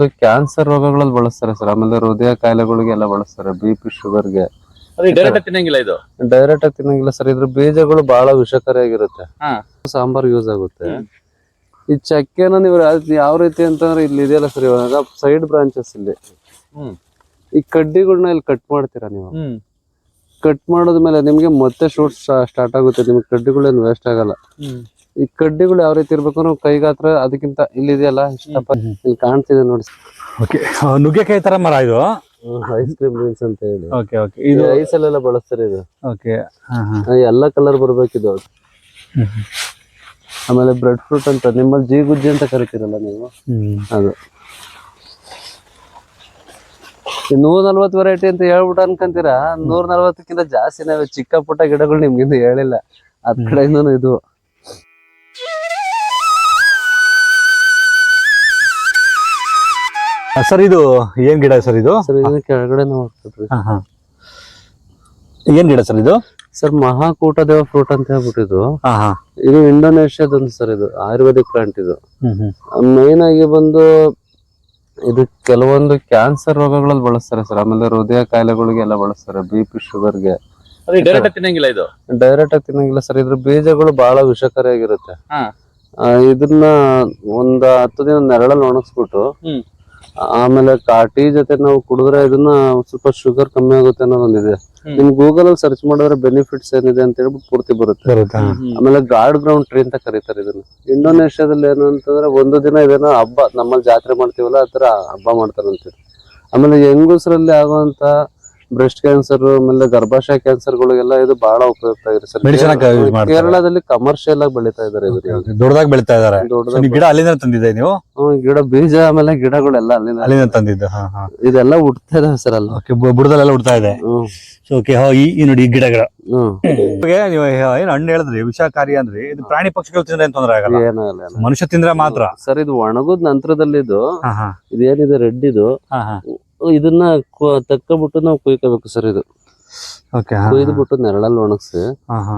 ಕೆಲವೊಂದು ಕ್ಯಾನ್ಸರ್ ರೋಗಗಳಲ್ಲಿ ಬಳಸ್ತಾರೆ ಸರ್. ಆಮೇಲೆ ಹೃದಯ ಕಾಯಿಲೆಗಳಿಗೆಲ್ಲ ಬಳಸ್ತಾರೆ ಬಿ ಪಿ ಶುಗರ್ಗೆ ಅದೇ ಡೈರೆಕ್ಟ್ ತಿನ್ನಂಗಿಲ್ಲ ಇದು? ಡೈರೆಕ್ಟ್ ಆಗಿ ತಿನ್ನಂಗಿಲ್ಲ ಸರ್. ಇದ್ರ ಬೀಜಗಳು ಬಹಳ ವಿಷಕಾರಿಯಾಗಿರುತ್ತೆ. ಹಾ. ಸಾಂಬಾರ್ ಯೂಸ್ ಆಗುತ್ತೆ. ಈ ಚಕ್ಕೆನ ನೀವು ಯಾವ ರೀತಿ ಅಂತಂದ್ರೆ ಇಲ್ಲಿ ಇದೆಯಲ್ಲ ಸರ್ ಇವಾಗ ಸೈಡ್ ಬ್ರಾಂಚಸ್ ಇಲ್ಲಿ. ಹ್ಮ್. ಈ ಕಡ್ಡಿಗಳನ್ನ ಇಲ್ಲಿ ಕಟ್ ಮಾಡ್ತೀರಾ ನೀವು? ಹ್ಮ್. ಕಟ್ ಮಾಡೋದ್ಮೇಲೆ ನಿಮ್ಗೆ ಮತ್ತೆ ಶೂಟ್ ಸ್ಟಾರ್ಟ್ ಆಗುತ್ತೆ. ನಿಮ್ಗೆ ಕಡ್ಡಿಗಳೇನು ವೇಸ್ಟ್ ಆಗಲ್ಲ. ಹ್ಮ್. ಈ ಕಡ್ಡಿಗಳು ಯಾವ ರೀತಿ ಇರ್ಬೇಕು ನಾವು ಕೈಗಾತ್ರ ಅದಕ್ಕಿಂತ ಇಲ್ಲಿದೆಯಲ್ಲ ಇಷ್ಟಪ್ಪ. ಇಲ್ಲಿ ಕಾಣ್ತಿದೆ ನೋಡಿ ಓಕೆ ನುಗ್ಗೆಕಾಯಿ ತರ ಮರ ಇದು? ಐಸ್ ಕ್ರೀಮ್ ಬೀನ್ಸ್ ಅಂತ ಹೇಳಿ. Okay okay. ಇದು ಐಸ್ ಅಲ್ಲೆಲ್ಲ ಬಳಸ್ತಾರೆ ಇದು. ಓಕೆ ಎಲ್ಲ ಕಲರ್ ಬರ್ಬೇಕಿದು ಆಮೇಲೆ ಬ್ರೆಡ್ ಫ್ರೂಟ್ ಅಂತ ನಿಮ್ಮಲ್ಲಿ ಜೀಗುಜ್ಜಿ ಅಂತ ಕರಿತೀರಲ್ಲ ನೀವು? ಅದು. ನೂರ ನಲ್ವತ್ತು ವೆರೈಟಿ ಅಂತ ಹೇಳ್ಬಿಟ್ಟು ಅನ್ಕೊಂತೀರಾ? ನೂರ ನಲ್ವತ್ತಕ್ಕಿಂತ ಜಾಸ್ತಿ ನಾವೇ ಚಿಕ್ಕ ಪುಟ್ಟ ಗಿಡಗಳು ನಿಮ್ಗಿಂತ ಹೇಳಿಲ್ಲ. ಅದ್ ಕಡೆಯಿಂದನೂ ಇದು. ಸರ್ ಇದು ಏನ್ ಗಿಡ ಸರ್ ಇದು? ಸರ್ ಇದನ್ನ ಕೆಳಗಡೆ ಹೋಗ್ತದ್ರಿ ಹಾ ಹಾ. ಏನ್ ಗಿಡ ಸರ್ ಇದು? ಸರ್ ಮಹಾಕೂಟ ದೇವ ಫ್ರೂಟ್ ಅಂತ ಹೇಳ್ಬಿಟ್ಟಿದ್ದು. ಹಾ ಹಾ. ಇದು ಇಂಡೋನೇಷ್ಯಾದೊಂದು ಸರ್ ಇದು ಆಯುರ್ವೇದಿಕ್ ಪ್ಲಾಂಟ್ ಇದು. ಹ್ಮ್ ಹ್ಮ್. ಮೇನ್ ಆಗಿ ಬಂದು ಇದು ಕೆಲವೊಂದು ಕ್ಯಾನ್ಸರ್ ರೋಗಗಳಲ್ಲಿ ಬಳಸ್ತಾರೆ ಸರ್. ಆಮೇಲೆ ಹೃದಯ ಕಾಯಿಲೆಗಳಿಗೆ ಎಲ್ಲ ಬಳಸ್ತಾರೆ ಬಿ ಪಿ ಶುಗರ್ಗೆ ಡೈರೆಕ್ಟ್ ತಿನ್ನಂಗಿಲ್ಲ ಇದು? ಡೈರೆಕ್ಟ್ ಆಗಿ ತಿನ್ನಂಗಿಲ್ಲ ಸರ್. ಇದ್ರ ಬೀಜಗಳು ಬಹಳ ವಿಷಕಾರಿಯಾಗಿರುತ್ತೆ. ಆ, ಇದನ್ನ ಒಂದ್ ಹತ್ತು ದಿನ ನೆರಳಲ್ಲಿ ಒಣಗಿಸ್ಬಿಟ್ಟು ಹ್ಮ್. ಆಮೇಲೆ ಕಾಟಿ ಟೀ ಜೊತೆ ನಾವು ಕುಡಿದ್ರೆ ಇದನ್ನ ಸ್ವಲ್ಪ ಶುಗರ್ ಕಮ್ಮಿ ಆಗುತ್ತೆ ಅನ್ನೋದೊಂದಿದೆ ಒಂದಿದೆ. ನಿಮ್ ಗೂಗಲ್ ಅಲ್ಲಿ ಸರ್ಚ್ ಮಾಡಿದ್ರೆ ಬೆನಿಫಿಟ್ಸ್ ಏನಿದೆ ಅಂತ ಹೇಳ್ಬಿಟ್ಟು ಪೂರ್ತಿ ಬರುತ್ತೆ. ಆಮೇಲೆ ಗಾರ್ಡ್ ಗ್ರೌಂಡ್ ಟ್ರೀ ಅಂತ ಕರೀತಾರೆ ಇದನ್ನ. ಇಂಡೋನೇಷ್ಯಾದಲ್ಲಿ ಏನು ಅಂತಂದ್ರೆ ಒಂದು ದಿನ ಇದೇನೋ ಹಬ್ಬ ನಮ್ಮಲ್ಲಿ ಜಾತ್ರೆ ಮಾಡ್ತೀವಲ್ಲ ಆ ತರ ಹಬ್ಬ ಮಾಡ್ತಾರಂತೀವಿ ಆಮೇಲೆ ಹೆಂಗಸರಲ್ಲಿ ಆಗುವಂತ ಬ್ರೆಸ್ಟ್ ಕ್ಯಾನ್ಸರ್ ಆಮೇಲೆ ಗರ್ಭಾಶಯ ಕ್ಯಾನ್ಸರ್ ಗಳಿಗೆಲ್ಲ ಇದು ಬಹಳ ಉಪಯುಕ್ತ ಆಗಿದೆ ಸರ್. Medicine ಆಗಿ use ಮಾಡ್ತಾರೆ. ಕೇರಳದಲ್ಲಿ ಕಮರ್ಷಿಯಲ್ ಆಗಿ ಬೆಳೀತಾ ಇದಾರೆ ದೊಡ್ಡದಾಗಿ ಬೆಳಿತಾ ಇದಾರೆ. ದೊಡ್ಡದಾಗಿ ನೀವು ಗಿಡ ಅಲ್ಲಿಂದ ತಂದಿದ್ದೆ ನೀವು? ಹ್ಮ್, ಗಿಡ ಬೀಜ ಆಮೇಲೆ ಗಿಡಗಳೆಲ್ಲ ಅಲ್ಲಿಂದ ಅಲ್ಲಿಂದ ತಂದಿದ್ದು ಹಾ ಹಾ. ಇದೆಲ್ಲ ಉಡ್ತಾ ಇದಾವೆ ಸರ್ ಅಲ್ಲ. ಓಕೆ ಬುಡದಲ್ಲೆಲ್ಲ ಉಡ್ತಾ ಇದೆ. ಹ್ಮ್. ಓಕೆ ಈ ಈ ನೋಡಿ ಈ ಗಿಡಗಳ. ಹ್ಮ್. ಇವಾಗ ನೀವು ಏನ್ ಹಣ್ಣು ಹೇಳಿದ್ರಿ ವಿಷಕಾರಿ ಅಂದ್ರೆ ಇದು ಪ್ರಾಣಿ ಪಕ್ಷಿಗಳು ತಿಂದ್ರೆ ಏನ್ ತೊಂದ್ರೆ ಆಗಲ್ಲ. ಏನಾಗಲ್ಲ ಏನಾಗಲ್ಲ. ಮನುಷ್ಯ ತಿಂದ್ರೆ ಮಾತ್ರ. ಸರ್ ಇದು ಒಣಗುದ್ ನಂತರದಲ್ಲಿ ಇದು ಹಾ ಹಾ. ಇದೇನಿದೆ ರೆಡ್ ಇದು. ಹಾ ಹಾ. ಇದನ್ನ ತಕ್ಕಬಿಟ್ಟು ನಾವು ಕುಯ್ಕೋಬೇಕು ಸರ್ ಇದು. ಓಕೆ ಕುಯ್ದು ಬಿಟ್ಟು ನೆರಳಲ್ಲಿ ಒಣಗಿಸಿ.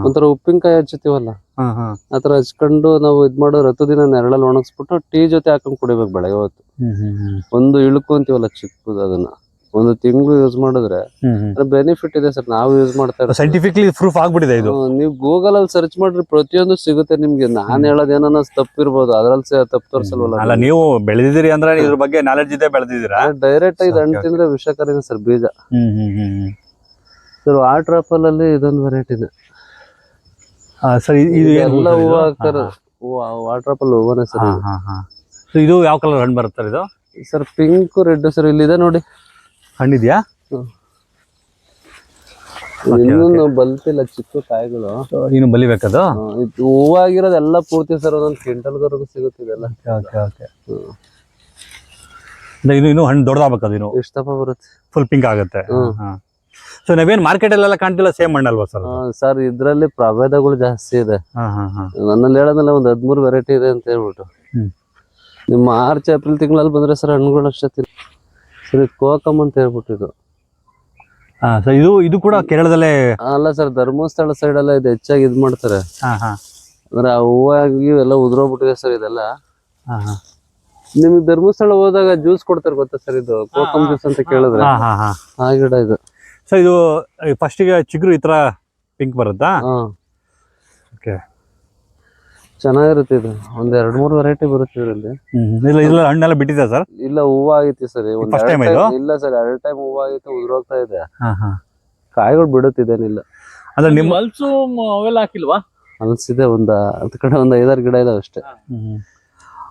ಒಂಥರ ಉಪ್ಪಿನಕಾಯಿ ಹಚ್ಚುತ್ತೀವಲ್ಲ? ಆತರ ಹಚ್ಕೊಂಡು ನಾವು ಇದ್ ಮಾಡೋ ರತ್ತು ದಿನ ನೆರಳಲ್ಲಿ ಒಣಗಿಸ್ಬಿಟ್ಟು ಟೀ ಜೊತೆ ಹಾಕೊಂಡ್ ಕುಡಿಬೇಕು ಬೆಳಗ್ಗೆ ಹೊತ್ತು. ಒಂದು ಇಳುಕು ಅಂತೀವಲ್ಲ ಚಿಕ್ಕದು ಅದನ್ನ. ಒಂದು ತಿಂಗಳು ಯೂಸ್ ಮಾಡಿದ್ರೆ ಬೆನಿಫಿಟ್ ಇದೆ ಸರ್. ನಾವು ಯೂಸ್ ಮಾಡ್ತಾ ಇರೋದು. ಸೈಂಟಿಫಿಕ್ಲಿ ಪ್ರೂಫ್ ಆಗ್ಬಿಟ್ಟಿದೆ ಇದು. ನೀವು ಗೂಗಲ್ ಅಲ್ಲಿ ಸರ್ಚ್ ಮಾಡಿದ್ರೆ ಪ್ರತಿಯೊಂದು ಸಿಗುತ್ತೆ ನಿಮ್ಗೆ. ನಾನು ಹೇಳೋದು ಏನನ್ನ ತಪ್ಪಿರ್ಬೋದು. ಅದ್ರಲ್ಲಿ ತಪ್ಪು ಅಲ್ಲ ತೋರ್ಸಲ್ವಲ್ಲ ನೀವು ಬೆಳೆದಿದ್ದೀರಿ ಅಂದ್ರೆ ಇದ್ರ ಬಗ್ಗೆ ನಾಲೆಡ್ಜ್ ಇದೆ ಬೆಳೆದಿದ್ದೀರಾ? ಡೈರೆಕ್ಟ್ ಆಗಿ ಹಣ್ಣು. ತಿಂದ್ರೆ ವಿಷಕಾರಿನ ಸರ್ ಬೀಜ. ಸರ್ ವಾಟರ್ ಆಪಲ್ ಅಲ್ಲಿ ಇದೊಂದು ವೆರೈಟಿ ಇದೆ. ಸರ್ ಇದು ಎಲ್ಲ ಹೂವು? ಹಾಕ್ತಾರೆ ವಾಟರ್ ಆಪಲ್ ಹೂವನೇ ಸರ್ ಇದು. ಯಾವ ಕಲರ್ ಹಣ್ಣು ಬರುತ್ತೆ ಇದು? ಸರ್ ಪಿಂಕ್ ರೆಡ್ ಸರ್ ಇಲ್ಲಿದೆ ನೋಡಿ. ಹಣ್ಣಿದ್ಯಾ? ಇನ್ನೂ ಬಲ್ತಿಲ್ಲ ಚಿಕ್ಕ ಕಾಯಿಗಳು. ಇನ್ನು ಬಲಿಬೇಕದು? ಹೂವಾಗಿರೋದೆಲ್ಲ ಪೂರ್ತಿ ಸರ್ ಒಂದೊಂದು ಕ್ವಿಂಟಲ್ವರೆಗೂ ಸಿಗುತ್ತೆ ಇದೆಲ್ಲ. ಓಕೆ ಓಕೆ ಇದು ಇನ್ನು ಹಣ್ಣು ದೊಡ್ಡದಾಗಬೇಕು ಇನ್ನು? ಎಷ್ಟಪ್ಪ ಬರುತ್ತೆ? ಫುಲ್ ಪಿಂಕ್ ಆಗುತ್ತೆ. ಹ್ಮ್. ಸೊ ನಾವೇನ್ ಮಾರ್ಕೆಟ್ ಅಲ್ಲೆಲ್ಲ ಕಾಣ್ತಿಲ್ಲ ಸೇಮ್ ಹಣ್ಣಲ್ವಾ ಸರ್ ಸರ್ ಇದ್ರಲ್ಲಿ ಪ್ರಭೇದಗಳು ಜಾಸ್ತಿ ಇದೆ. ನನ್ನಲ್ಲಿ ಹೇಳೋದಲ್ಲ ಒಂದ್ ಹದ್ಮೂರು ವೆರೈಟಿ ಇದೆ ಅಂತ ಹೇಳ್ಬಿಟ್ಟು. ನಿಮ್ಮ ಮಾರ್ಚ್ ಏಪ್ರಿಲ್ ತಿಂಗಳಲ್ಲಿ ಬಂದ್ರೆ ಸರ್ ಹಣ್ಣುಗಳು ಅಷ್ಟೇ ಇದು ಕೋಕಮ್ ಅಂತ ಹೇಳ್ಬಿಟ್ಟು ಇದು. ಹಾ ಸೊ ಇದು ಇದು ಕೂಡ ಕೇರಳದಲ್ಲೇ ಅಲ್ಲ ಸರ್ ಧರ್ಮಸ್ಥಳ ಸೈಡ್ ಎಲ್ಲ ಇದು ಹೆಚ್ಚಾಗಿ ಇದು ಮಾಡ್ತಾರೆ. ಹಾ ಹಾ. ಅಂದ್ರೆ ಆ ಹೂವಾಗಿ ಎಲ್ಲ ಉದುರೋಗ್ಬಿಟ್ಟಿದೆ ಸರ್ ಇದೆಲ್ಲ. ಹಾ ಹಾ. ನಿಮ್ಗೆ ಧರ್ಮಸ್ಥಳ ಹೋದಾಗ ಜ್ಯೂಸ್ ಕೊಡ್ತಾರೆ ಗೊತ್ತಾ ಸರ್ ಇದು? ಕೋಕಮ್ ಜ್ಯೂಸ್ ಅಂತ ಕೇಳಿದ್ರೆ. ಹಾ ಹಾ ಹಾ. ಆ ಗಿಡ ಇದು. ಸರ್ ಇದು ಫಸ್ಟಿಗೆ ಚಿಗುರು ಈ ತರ ಪಿಂಕ್ ಬರುತ್ತಾ? ಹಾ. ಓಕೆ ಚೆನ್ನಾಗಿರುತ್ತೆ ಇದು. ಒಂದ್ ಎರಡ್ ಮೂರ್ ವೆರೈಟಿ ಬರುತ್ತೆ ಇದರಲ್ಲಿ. ಇಲ್ಲ ಇಲ್ಲ ಹಣ್ಣೆಲ್ಲ ಬಿಟ್ಟಿದೆ ಸರ್? ಇಲ್ಲ ಹೂವ ಆಗೈತಿ ಸರ್. ಒಂದ್ First ಎರಡ್ ಇದು? time- ಇಲ್ಲ ಸರ್ ಎರಡ್ ಟೈಮ್ ಹೂವ ಆಗೈತೆ ಉದುರೋಗ್ತಾ ಇದೆ. ಹಾ ಹಾ. ಕಾಯಿಗಳು ಬಿಡುತ್ತಿದ್ದೇನಿಲ್ಲ. ಅಂದ್ರೆ ನಿಮ್ಮ ಹಲ್ಸು ಅವೆಲ್ಲ ಹಾಕಿಲ್ವಾ? ಅನ್ಸಿದೆ ಒಂದ್ ಅದ್ ಕಡೆ ಒಂದ್ ಐದಾರು ಗಿಡ ಇದಾವೆ ಅಷ್ಟೇ.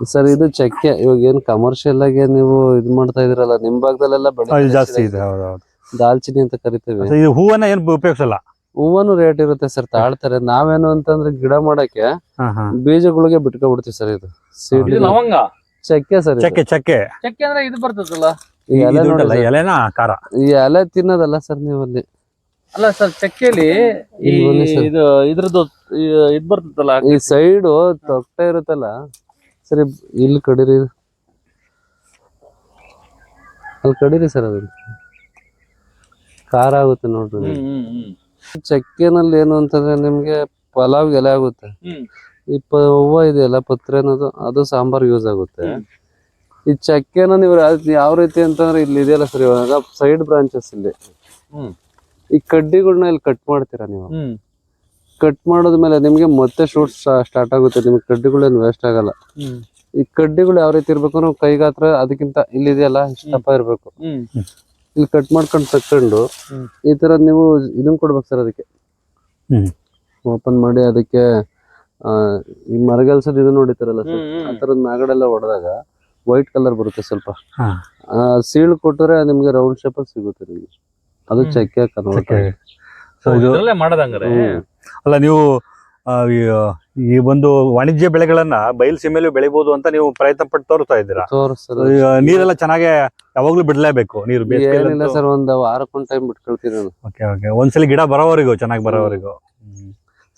ಸರ್ ಇದು ಚಕ್ಕೆ. ಇವಾಗ ಏನ್ ಕಮರ್ಷಿಯಲ್ ಆಗಿ ನೀವು ಇದ್ ಮಾಡ್ತಾ ಇದ್ರಲ್ಲ ನಿಮ್ ಭಾಗದಲ್ಲೆಲ್ಲ ಬೆಳೆ ಅದು ಜಾಸ್ತಿ ಇದೆ ಹೌದು ಹೌದು ದಾಲ್ಚಿನಿ ಅಂತ ಕರಿತೇವೆ. ಇದು ಹೂವನ್ನ ಏನು ಉಪಯೋಗಿಸಲ್ಲ? ಹೂವನು ರೇಟ್ ಇರುತ್ತೆ ಸರ್ ತಾಳ್ತಾರೆ. ನಾವೇನು ಅಂತಂದ್ರೆ ಗಿಡ ಮಾಡಕ್ಕೆ ಬೀಜಗಳಿಗೆ ಬಿಟ್ಕೊಬಿಡ್ತೀವಿ ಸರ್ ಇದು. ಸೀಡ್ ಇದು ಲವಂಗ. ಚಕ್ಕೆ ಸರ್ ಇದು. ಚಕ್ಕೆ ಚಕ್ಕೆ. ಚಕ್ಕೆ ಅಂದ್ರೆ ಇದು ಬರ್ತದಲ್ಲ? ಈ ಎಲೆ ಇದು ನೋಡಿ ಉಂಟಲ್ಲ, sir. ಎಲೆನ ಖಾರ? ಈ ಎಲೆ ತಿನ್ನೋದಲ್ಲ ಸರ್ ನೀವು ಅಲ್ಲಿ ಅಲ್ಲ ಸರ್ ಚಕ್ಕೆಲಿ ಈ ಇಲ್ಲಿ ಬನ್ನಿ sir. ಇದು ಇದ್ರದ್ದು ಈ ಇದ್ ಬರ್ತದಲ್ಲ? ಈ ಸೈಡು ತೊಟ್ಟೆ ಇರುತ್ತಲ್ಲ ಸರಿ ಇಲ್ಲಿ ಕಡೀರಿ. ಅಲ್ಲಿ ಕಡೀರಿ ಸರ್ ಅದ್ರ ಖಾರ ಆಗುತ್ತೆ ನೋಡ್ರಿ. ಹ್ಮ್ ಹ್ಮ್ ಹ್ಮ್. ಚಕ್ಕೆನಲ್ಲಿ ಏನು ಅಂತಂದ್ರೆ ನಿಮ್ಗೆ ಪಲಾವ್ ಎಲೆ ಆಗುತ್ತೆ. ಹ್ಮ್. ಈ ಪ ಹೂವ ಇದೆಯಲ್ಲ ಪತ್ರೆ ಅನ್ನೋದು ಅದು ಸಾಂಬಾರ್ ಯೂಸ್ ಆಗುತ್ತೆ. ಈ ಚಕ್ಕೆನ ನೀವು ಯಾವ- ಯಾವ ರೀತಿ ಅಂತಂದ್ರೆ ಇಲ್ಲಿ ಇದೆಯಲ್ಲ ಸರ್ ಇವಾಗ ಸೈಡ್ ಬ್ರಾಂಚಸ್ ಇಲ್ಲಿ. ಹ್ಮ್. ಈ ಕಡ್ಡಿಗಳನ್ನ ಇಲ್ಲಿ ಕಟ್ ಮಾಡ್ತೀರಾ ನೀವು? ಹ್ಮ್. ಕಟ್ ಮಾಡಿದ್ಮೇಲೆ ನಿಮ್ಗೆ ಮತ್ತೆ ಶೂಟ್ ಸ್ಟಾರ್ಟ್ ಆಗುತ್ತೆ ನಿಮ್ಗೆ ಕಡ್ಡಿಗಳೇನು ವೇಸ್ಟ್ ಆಗಲ್ಲ. ಹ್ಮ್. ಈ ಕಡ್ಡಿಗಳು ಯಾವ ರೀತಿ ಇರ್ಬೇಕು ನಾವು ಕೈಗಾತ್ರ ಅದಕ್ಕಿಂತ ಇಲ್ಲಿ ಇದೆಯಲ್ಲ ಇಷ್ಟಪ್ಪ ಇರ್ಬೇಕು. ಹ್ಮ್. ಇಲ್ಲಿ ಕಟ್ ಮಾಡ್ಕೊಂಡು ತಕೊಂಡು ಹ್ಮ್. ಈ ತರ ನೀವು ಇದನ್ನ ಕೊಡ್ಬೇಕು ಸರ್ ಅದಕ್ಕೆ. ಹ್ಮ್. ಓಪನ್ ಮಾಡಿ ಅದಕ್ಕೆ ಈ ಮರಗೆಲ್ಸದ್ ಇದು ನೋಡಿತಾರಲ್ಲ ಸರ್. ಆ ತರದ್ ಮ್ಯಾಗಡೆಲ್ಲ ಹೊಡೆದಾಗ ವೈಟ್ ಕಲರ್ ಬರುತ್ತೆ ಸ್ವಲ್ಪ. ಹಾ. ಆ, ಸೀಳು ಕೊಟ್ಟರೆ ನಿಮ್ಗೆ ರೌಂಡ್ ಶೇಪ್ ಅಲ್ಲಿ ಸಿಗುತ್ತೆ ನಿಮ್ಗೆ. ಅದು. ಚಕ್ಕೆ ಕನ್ವರ್ಟ್ Okay. ಸೊ ಇದು ಇದ್ರಲ್ಲೇ ಮಾಡೋದಂಗಾರೆ. ಅಲ್ಲ ನೀವು ಆ, ಈ- ಈ ಒಂದು ವಾಣಿಜ್ಯ ಬೆಳೆಗಳನ್ನ ಬಯಲು ಸೀಮೆಲೂ ಬೆಳಿಬಹುದು ಅಂತ ನೀವು ಪ್ರಯತ್ನ ಪಟ್ಟು ತೋರ್ತಾ ಇದ್ದೀರಾ? ಈಗ ನೀರೆಲ್ಲ ಚೆನ್ನಾಗಿ ಯಾವಾಗ್ಲೂ ಬಿಡ್ಲೇಬೇಕು ನೀರು ಏನಿಲ್ಲ ಸರ್ ಒಂದ್ ವಾರಕ್ಕೊಂದ್ ಟೈಮ್ ಬಿಟ್ಕೊಳ್ತೀನಿ ನಾನು. ಓಕೆ ಓಕೆ ಒಂದ್ಸಲಿ ಗಿಡ ಬರೋವರೆಗೂ ಚೆನ್ನಾಗಿ ಬರೋವರೆಗೂ.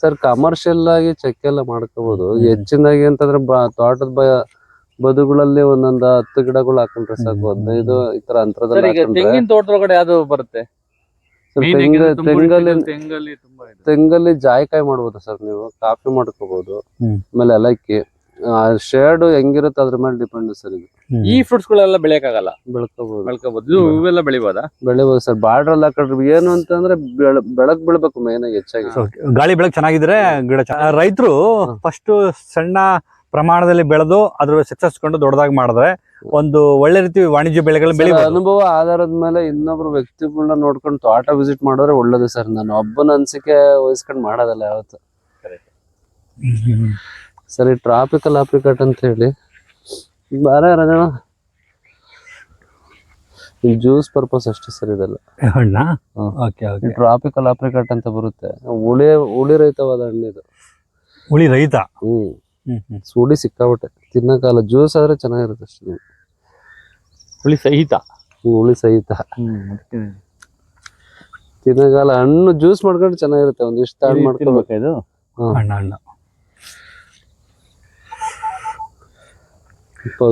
ಸರ್ ಕಮರ್ಷಿಯಲ್ ಆಗಿ ಚೆಕ್ ಎಲ್ಲ ಮಾಡ್ಕೋಬಹುದು. ಹೆಚ್ಚಿನಾಗಿ ಅಂತಂದ್ರೆ ತೋಟದ ಬ ಬದುಗಳಲ್ಲಿ ಒಂದೊಂದು ಹತ್ತು ಗಿಡಗಳು ಹಾಕೊಂಡ್ರೆ ಸಾಕು. ಹದಿನೈದು ಈ ತರ ಅಂತರದಲ್ಲಿ ಹಾಕೊಂಡ್ರೆ. ತೆಂಗಿನ ತೋಟದೊಳಗಡೆ ಯಾವ್ದು ಬರುತ್ತೆ? ತೆಂಗಲ್ಲಿ ತೆಂಗಲ್ಲಿ ತುಂಬಾ ಇದೆ. ತೆಂಗಲ್ಲಿ ಜಾಯಿಕಾಯಿ ಮಾಡ್ಬೋದು ಸರ್ ನೀವು. ಕಾಫಿ ಮಾಡ್ಕೋಬಹುದು. ಆಮೇಲೆ ಏಲಕ್ಕಿ. ಶೇಡ್ ಹೆಂಗಿರುತ್ತೆ ಅದ್ರ ಮೇಲೆ ಡಿಪೆಂಡ್ ಸರ್ ಇದು. ಈ ಫ್ರೂಟ್ಸ್ ಗಳೆಲ್ಲ ಬೆಳೆಯಕ್ಕಾಗಲ್ಲ. ಬೆಳ್ಕೋಬಹುದು ಬೆಳ್ಕೋಬಹುದು ಇದು ಇವೆಲ್ಲ ಬೆಳಿಬೋದಾ? ಬೆಳಿಬಹುದು ಸರ್. ಬಾರ್ಡರ್ ಎಲ್ಲ ಹಾಕೊಂಡ್ರೆ ಏನು ಅಂತಂದ್ರೆ ಬೆಳ- ಬೆಳಕ್ ಬೀಳ್ಬೇಕು ಮೇನ್ ಆಗಿ ಹೆಚ್ಚಾಗಿ. ಗಾಳಿ ಬೆಳಕ್ ಚೆನ್ನಾಗಿದ್ರೆ ಗಿಡ ರೈತರು ಫಸ್ಟ್ ಸಣ್ಣ ಪ್ರಮಾಣದಲ್ಲಿ ಬೆಳೆದು ಅದ್ರ ಸಕ್ಸಸ್ ಕೊಂಡು ದೊಡ್ಡದಾಗಿ ಮಾಡಿದ್ರೆ ಒಂದು ಒಳ್ಳೆ ರೀತಿ ವಾಣಿಜ್ಯ ಬೆಳೆಗಳು ಸರ್, ಅನುಭವ ಆಧಾರದ ಮೇಲೆ ಇನ್ನೊಬ್ರು ವ್ಯಕ್ತಿಗಳನ್ನ ನೋಡ್ಕೊಂಡು ತೋಟ ವಿಸಿಟ್ ಮಾಡಿದ್ರೆ ಒಳ್ಳೇದು ಸರ್. ನಾನು ಒಬ್ಬನ ಅನ್ಸಿಕೆ ವಹಿಸ್ಕೊಂಡ್ ಮಾಡೋದಲ್ಲ ಯಾವತ್ತು. ಸರಿ ಟ್ರಾಪಿಕಲ್ ಆಪ್ರಿಕಟ್ ಅಂತ ಹೇಳಿ. ಬಾರ ಈ ಜ್ಯೂಸ್ ಪರ್ಪಸ್ ಅಷ್ಟೇ ಸರ್ ಇದೆಲ್ಲ. ಹಣ್ಣ? ಓಕೆ ಓಕೆ ಟ್ರಾಪಿಕಲ್ ಆಪ್ರಿಕಾಟ್ ಅಂತ ಬರುತ್ತೆ. ಹುಳಿ ಹುಳಿ ರಹಿತವಾದ ಹಣ್ಣು ಇದು. ಹುಳಿ ರೈತ ಹ್ಮ್. ಹ್ಮ್ ಹುಳಿ ಸಿಕ್ಕಾಬಿಟ್ಟೆ ತಿನ್ನಕಾಲ ಜ್ಯೂಸ್ ಆದ್ರೆ ಚೆನ್ನಾಗಿರುತ್ತೆ ಅಷ್ಟೇ ಹುಳಿ ಸಹಿತ? ಹ್ಞೂ ಹುಳಿ ಸಹಿತ. ತಿನ್ನಕಾಲ ಹಣ್ಣು ಜ್ಯೂಸ್ ಮಾಡ್ಕೊಂಡು ಚೆನ್ನಾಗಿರುತ್ತೆ. ಒಂದಿಷ್ಟು ಹಣ್ಣು ಮಾಡ್ಕೋಬೇಕು ಇದು? ಹಣ್ಣು ಹಣ್ಣು.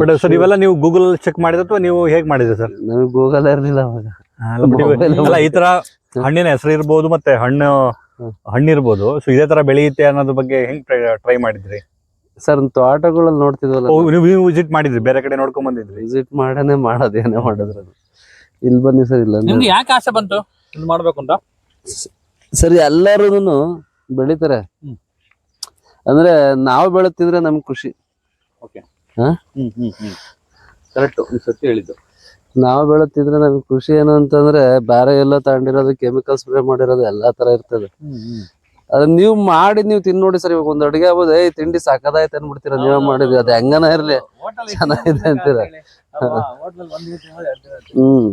ಬಟ್ ಸರ್ ಇವೆಲ್ಲ ನೀವು ಗೂಗಲ್ ಚೆಕ್ ಮಾಡಿದ್ರೆ ಅಥವಾ ನೀವು ಹೇಗ್ ಮಾಡಿದ್ರಿ ಸರ್ ನಮಗೆ ಗೂಗಲ್ ಇರಲಿಲ್ಲ ಅವಾಗ. ಅಲ್ಲ ಈ ತರ ಹಣ್ಣಿನ ಹೆಸರು ಇರ್ಬೋದು ಮತ್ತೆ ಹಣ್ಣು. ಹಣ್ಣಿರ್ಬೋದು. ಸೊ ಇದೇ ತರ ಬೆಳೆಯುತ್ತೆ ಅನ್ನೋದ್ರ ಬಗ್ಗೆ ಹೆಂಗ್ ಟ್ರೈ ಮಾಡಿದ್ರಿ? ಸರ್ ತೋಟಗಳಲ್ಲಿ ನೋಡ್ತಿದ್ವಲ್ಲ ನೀವು ನೀವು ವಿಸಿಟ್ ಮಾಡಿದ್ರಿ ಬೇರೆ ಕಡೆ ನೋಡ್ಕೊಂಡ್ ಬಂದಿದ್ರಿ? ವಿಸಿಟ್ ಮಾಡೇ ಮಾಡೋದು ಏನೇ ಮಾಡಿದ್ರು. ಇಲ್ಲಿ ಬನ್ನಿ ಸರ್ ಇಲ್ಲ ನಿಮ್ಗೆ ಯಾಕೆ ಆಸೆ ಬಂತು? ಇದು ಮಾಡ್ಬೇಕು ಅಂತ? ಸರಿ ಎಲ್ಲರೂ ಬೆಳಿತಾರೆ. ಅಂದ್ರೆ ನಾವು ಬೆಳತಿದ್ರೆ ನಮ್ಗೆ ಖುಷಿ. ಹ್ಮ್ ಕರೆಕ್ಟ್ ಈ ಸತ್ಯ ಹೇಳಿದ್ದು. ನಾವು ಬೆಳತಿದ್ರೆ ನಮ್ಗೆ ಖುಷಿ ಏನು ಅಂತಂದ್ರೆ ಬೇರೆ ಎಲ್ಲ ತಗೊಂಡಿರೋದು ಕೆಮಿಕಲ್ ಸ್ಪ್ರೇ ಮಾಡಿರೋದು ಎಲ್ಲಾ ತರ ಇರ್ತದೆ. ಅದ್ ನೀವು ಮಾಡಿ ನೀವು ತಿನ್ ನೋಡಿ ಸರ್ ಇವಾಗ ಒಂದ್ ಅಡುಗೆ ಆಗ್ಬೋದು ಏ ತಿಂಡಿ ಸಾಕದಾಯ್ತು ಅನ್ಬಿಡ್ತೀರ ನೀವೇ ಮಾಡಿದ್ವಿ. ಅದ್ ಹೆಂಗನ ಇರ್ಲಿ. ಚೆನ್ನಾಗಿದೆ ಅಂತೀರ. ಹ್ಮ್.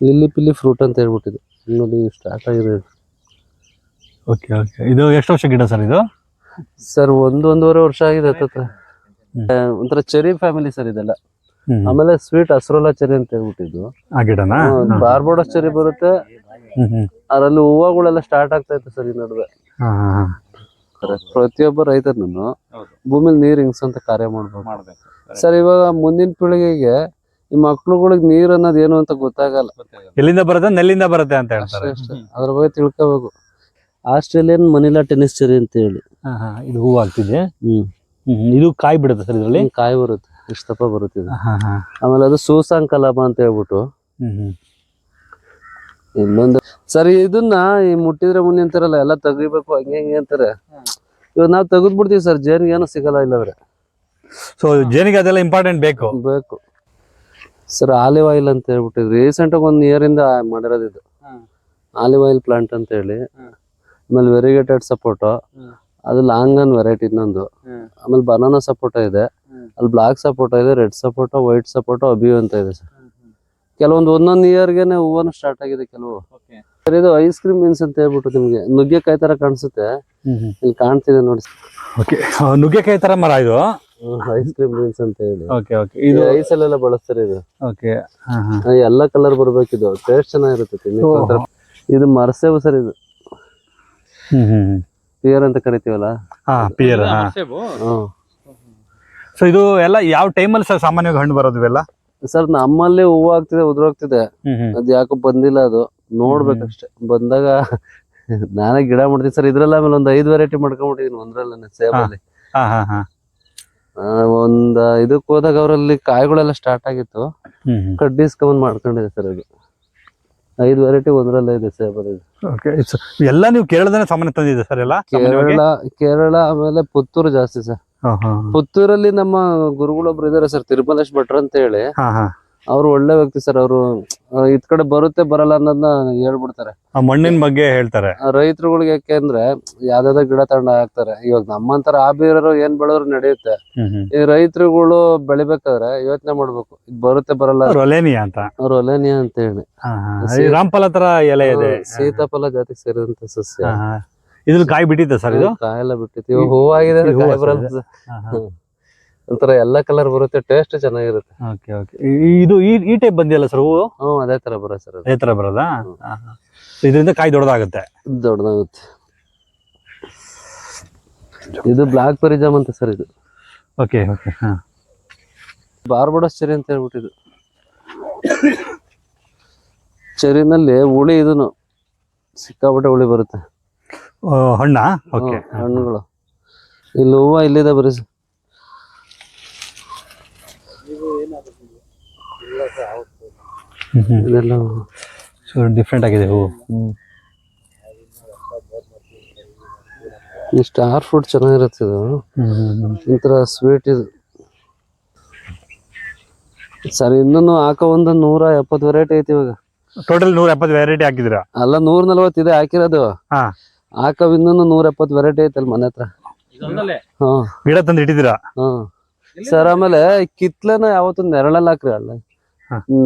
ಲಿಲ್ಲಿ ಪಿಲ್ಲಿ ಫ್ರೂಟ್ ಅಂತ ಹೇಳ್ಬಿಟ್ಟಿದ್ದು. ನೋಡಿ ಸ್ಟಾರ್ಟ್ ಆಗಿದೆ. ಓಕೆ ಓಕೆ ಇದು ಎಷ್ಟು ವರ್ಷ ಗಿಡ ಸರ್ ಇದು? ಸರ್ ಒಂದು ಒಂದೂವರೆ ವರ್ಷ ಆಗಿದೆ ಹತ್ತತ್ರ. ಒಂಥರ ಚೆರಿ ಫ್ಯಾಮಿಲಿ ಸರ್ ಇದೆಲ್ಲ. ಆಮೇಲೆ ಸ್ವೀಟ್ ಅಸ್ರೋಲಾ ಚೆರಿ ಅಂತ ಹೇಳ್ಬಿಟ್ಟಿದ್ದು. ಆ ಗಿಡನಾ? ಬಾರ್ಬೋಡಸ್ ಚೆರಿ ಬರುತ್ತೆ. ಅದರಲ್ಲಿ ಹೂವಗಳೆಲ್ಲ ಸ್ಟಾರ್ಟ್ ಆಗ್ತಾ ಇತ್ತು ಸರ್ ಈ ನಡುವೆ. ಪ್ರತಿಯೊಬ್ಬ ಹೌದು. ಭೂಮಿಲಿ ನೀರ್ ಹಿಂಗ್ಸಂತ ಕಾರ್ಯ ಮಾಡ್ಬೇಕು. ಮಾಡ್ಬೇಕು ಸರ್ ಇವಾಗ ಮುಂದಿನ ಪೀಳಿಗೆಗೆ ಈ ಮಕ್ಳುಗಳಿಗೆ ನೀರ್ ಅನ್ನೋದು ಏನು ಅಂತ ಗೊತ್ತಾಗಲ್ಲ. ಎಲ್ಲಿಂದ ಬರುತ್ತೆ? ನೆಲ್ಲಿಂದ ಬರುತ್ತೆ ಅಂತ ಹೇಳ್ತಾರೆ. ಅದ್ರ ಬಗ್ಗೆ ತಿಳ್ಕೋಬೇಕು. ಆಸ್ಟ್ರೇಲಿಯನ್ ಮನಿಲಾ ಟೆನಿಸ್ ಚೆರಿ ಅಂತ ಹೇಳಿ. ಹಾ, ಹಾ. ಇದು ಹೂವು ಆಗ್ತಿದೆ. ಹ್ಮ್. ಇದು ಕಾಯಿ ಬಿಡುತ್ತೆ ಸರ್ ಇದರಲ್ಲಿ? ಕಾಯಿ ಬರುತ್ತೆ. ಇಷ್ಟಪ್ಪ ಬರುತ್ತೆ ಇದು. ಹಾ, ಹಾ. ಆಮೇಲೆ ಅದು ಸೂಸಾಂಗ್ ಕಲಾಪ ಅಂತ ಹೇಳ್ಬಿಟ್ಟು. ಹ್ಮ್, ಹ್ಮ್. ಇನ್ನೊಂದು ಸರ್ ಇದನ್ನ ಈ ಮುಟ್ಟಿದ್ರೆ ಮುನ್ನೆ ಅಂತಾರಲ್ಲ ಎಲ್ಲ ತೆಗಿಬೇಕು ಹಂಗೆ ಹಿಂಗೆ ಅಂತಾರೆ. ಇವಾಗ ನಾವು ತೆಗೆದ್ ಬಿಡ್ತೀವಿ ಸರ್ ಜೇನಿಗೆ ಏನೋ ಸಿಗಲ್ಲ ಇಲ್ಲವ್ರೆ ಸೊ ಜೇನಿಗೆ ಅದೆಲ್ಲ ಇಂಪಾರ್ಟೆಂಟ್ ಬೇಕು. ಬೇಕು. ಸರ್ ಆಲಿವ್ ಆಯಿಲ್ ಅಂತ ಹೇಳ್ಬಿಟ್ಟು ರೀಸೆಂಟ್ ಆಗಿ ಒಂದ್ ಇಯರ್ ಇಂದ ಮಾಡಿರೋದು ಇದು. ಆಲಿವ್ ಆಯಿಲ್ ಪ್ಲಾಂಟ್ ಅಂತ ಹೇಳಿ. ಆಮೇಲೆ ವೆರಿಗೇಟೆಡ್ ಸಪೋಟೋ ಹ್ಮ್. ಅದು ಲಾಂಗ್ ಅನ್ ವೆರೈಟಿ ಇನ್ನೊಂದು. ಆಮೇಲೆ ಬನಾನಾ ಸಪೋಟ ಇದೆ. ಅಲ್ಲಿ ಬ್ಲಾಕ್ ಸಪೋಟ ಇದೆ red sapota white sapota abiu ಅಂತ ಇದೆ ಸರ್. ಕೆಲವೊಂದು ಒಂದೊಂದು ಇಯರ್ಗೆನೆ ಹೂವನು ಸ್ಟಾರ್ಟ್ ಆಗಿದೆ ಕೆಲವು. ಸರ್ ಇದು ಐಸ್ ಕ್ರೀಮ್ ಮೀನ್ಸ್ ಅಂತ ಹೇಳ್ಬಿಟ್ಟು ನಿಮ್ಗೆ ನುಗ್ಗೆಕಾಯಿ ತರ ಕಾಣಿಸುತ್ತೆ. ಇಲ್ಲಿ ಕಾಣ್ತಿದೆ ನೋಡಿ ಓಕೆ. ನುಗ್ಗೆಕಾಯಿ ತರ ಮರ ಇದು? ಐಸ್ ಕ್ರೀಮ್ ಮೀನ್ಸ್ ಅಂತ ಹೇಳಿ. Okay okay. ಇದು ಇದು ಐಸ್ ಅಲ್ಲೆಲ್ಲ ಬಳಸ್ತಾರೆ ಇದು. ಓಕೆ ಎಲ್ಲ ಕಲರ್ ಬರ್ಬೇಕಿದು ಟೇಸ್ಟ್ ಚೆನ್ನಾಗಿರುತ್ತೆ ಇದು ಮರಸೇವು ಸರ್ ಇದು. ಪಿಯರ್ ಅಂತ ಕರಿತೀವಲ್ಲ? ಹಾ ಪಿಯರ್ ಹಾ. ಹ್ಮ್. ಸೊ ಇದು ಎಲ್ಲ ಯಾವ ಟೈಮಲ್ಲಿ ಸರ್ ಸಾಮಾನ್ಯವಾಗಿ ಹಣ್ಣು ಬರೋದು ಇವೆಲ್ಲ? ಸರ್ ನಮ್ಮಲ್ಲಿ ಹೂವು ಆಗ್ತಿದೆ ಉದುರೋಗ್ತಿದೆ ಅದ್ ಯಾಕೋ ಬಂದಿಲ್ಲ ಅದು. ನೋಡ್ಬೇಕಷ್ಟೇ. ಬಂದಾಗ ನಾನೇ ಗಿಡ ಮಾಡ್ತೀನಿ. ಸರ್ ಇದ್ರಲ್ಲ ಆಮೇಲೆ ಒಂದ್ ಐದ್ ವೆರೈಟಿ ಮಾಡ್ಕೊಂಡ್ಬಿಟ್ಟಿದೀನಿ ಒಂದ್ರಲ್ಲ ಸೇಬಲ್ಲಿ ಹಾ. ಹಾ ಹಾ ಆ, ಒಂದ್ ಇದಕ್ ಹೋದಾಗ ಅವರಲ್ಲಿ ಕಾಯಿಗಳೆಲ್ಲ ಸ್ಟಾರ್ಟ್ ಆಗಿತ್ತು. ಕಡ್ಡಿಸ್ಕೊಂಡ್ ಮಾಡ್ಕೊಂಡಿದೆ ಸರ್ ಇದು ಐದು ವೆರೈಟಿ ಒಂದರಲ್ಲೇ ಇದೆ ಸರ್ ಇದು ಓಕೆ ಎಲ್ಲ ನೀವು ಕೇರಳದನೇ ಸಾಮಾನ್ಯ ತಂದಿದೆ ಸರ್ ಎಲ್ಲ? ಸಾಮಾನ್ಯವಾಗಿ? ಕೇರಳ ಕೇರಳ ಆಮೇಲೆ ಪುತ್ತೂರು ಜಾಸ್ತಿ ಸರ್ ಹಾ ಹಾ ಪುತ್ತೂರಲ್ಲಿ ನಮ್ಮ ಗುರುಗಳೊಬ್ರು ಇದಾರೆ ಸರ್ ತಿರುಮಲೇಶ್ ಭಟ್ರು ಅಂತ ಹೇಳಿ ಹಾ ಹಾ. ಅವ್ರು ಒಳ್ಳೆ ವ್ಯಕ್ತಿ ಸರ್ ಅವರು ಇದ್ ಕಡೆ ಬರುತ್ತೆ ಬರಲ್ಲ ಅನ್ನೋದನ್ನ ಹೇಳ್ಬಿಡ್ತಾರೆ. ಆ ಮಣ್ಣಿನ ಬಗ್ಗೆ ಹೇಳ್ತಾರೆ. ರೈತರುಗಳಿಗೆ ಯಾಕೆ ಅಂದ್ರೆ ಯಾವ್ದಾವ್ದೋ ಗಿಡ ತಗೊಂಡ ಹಾಕ್ತಾರೆ. ಇವಾಗ ನಮ್ಮಂತರ ಆ ಬೀರರು ಏನ್ ಬೆಳೆದ್ರು ನಡೆಯುತ್ತೆ. ಈ ರೈತರುಗಳು ಬೆಳಿಬೇಕಾದ್ರೆ ಯೋಚನೆ ಮಾಡ್ಬೇಕು. ಇದ್ ಬರುತ್ತೆ ಬರಲ್ಲ ರೊಲೇನಿಯಾ ಅಂತ. ರೊಲೇನಿಯಾ ಅಂತ ಹೇಳಿ. ರಾಮಫಲ ತರ ಎಲೆ ಇದೆ. ಸೀತಾಫಲ ಜಾತಿಗೆ ಸೇರಿದಂತ ಸಸ್ಯ. ಇದ್ರಲ್ಲಿ ಕಾಯಿ ಬಿಟ್ಟಿದೆ ಸರ್ ಇದು? ಕಾಯೆಲ್ಲ ಬಿಟ್ಟಿತ್ತು. ಇವಾಗ ಹೂವಾಗಿದೆ ಕಾಯಿ ಬರಲ್ಲ. ಒಂಥರ ಎಲ್ಲಾ ಕಲರ್ ಬರುತ್ತೆ ಟೇಸ್ಟ್ ಚೆನ್ನಾಗಿರುತ್ತೆ. ಓಕೆ ಓಕೆ ಇದು ಈ ಈ ಟೈಪ್ ಬಂದಿಲ್ಲ ಸರ್ ಹೂವು? ಹ್ಞೂ ಅದೇ ತರ ಬರುತ್ತೆ ಸರ್ ಅದು. ತರ ಬರೋದಾ. ಇದರಿಂದ ಕಾಯಿ ದೊಡ್ಡದಾಗುತ್ತೆ? ದೊಡ್ಡದಾಗುತ್ತೆ. ಇದು ಬ್ಲಾಕ್ ಬೆರಿ ಜಾಮ್ ಅಂತ ಸರ್ ಇದು. ಓಕೆ ಓಕೆ ಹಾಂ. ಬಾರ್ಬಡೋಸ್ ಚೆರಿ ಅಂತ ಹೇಳ್ಬಿಟ್ಟಿದ್ದು. ಚೆರಿನಲ್ಲಿ ಹುಳಿ ಇದನ್ನು ಸಿಕ್ಕಾಪಟ್ಟೆ ಹುಳಿ ಬರುತ್ತೆ. ಹಣ್ಣ? ಹಣ್ಣಾ ಓಕೆ ಹಣ್ಣುಗಳು. ಇಲ್ಲಿ ಹೂವು ಇಲ್ಲಿದೆ ಬರೀ ಇದೆಲ್ಲ ಡಿಫ್ರೆಂಟ್ ಆಗಿದೆ. ಹೂವು ಈ ಸ್ಟಾರ್ ಫ್ರೂಟ್ ಚೆನ್ನಾಗಿರುತ್ತೆ ಇದು. ಒಂಥರ ಸ್ವೀಟ್ ಇದು. ಸರ್ ಇನ್ನೂ ಹಾಕೋ ಒಂದು ನೂರ ಎಪ್ಪತ್ತು ವೆರೈಟಿ ಐತಿ ಇವಾಗ. ಟೋಟಲ್ ನೂರ ಎಪ್ಪತ್ತು ವೆರೈಟಿ ಹಾಕಿದ್ರ ಅಲ್ಲ ನೂರ ನಲ್ವತ್ತಿದೆ ಹಾಕಿರೋದು. ಹಾಕೋ ಹಾಕವ್ ಇನ್ನೂ ನೂರ ಎಪ್ಪತ್ತು ವೆರೈಟಿ ಐತಲ್ ಮನೆ ಹತ್ರ. ಗಿಡ ತಂದು ಇಟ್ಟಿದ್ದೀರಾ ಹ್ಞೂ ಸರ್ ಆಮೇಲೆ ಕಿತ್ಲೆನ ಯಾವತ್ತು ನೆರಳಲ್ಲಿ ಹಾಕ್ರಿ ಅಲ್ಲ.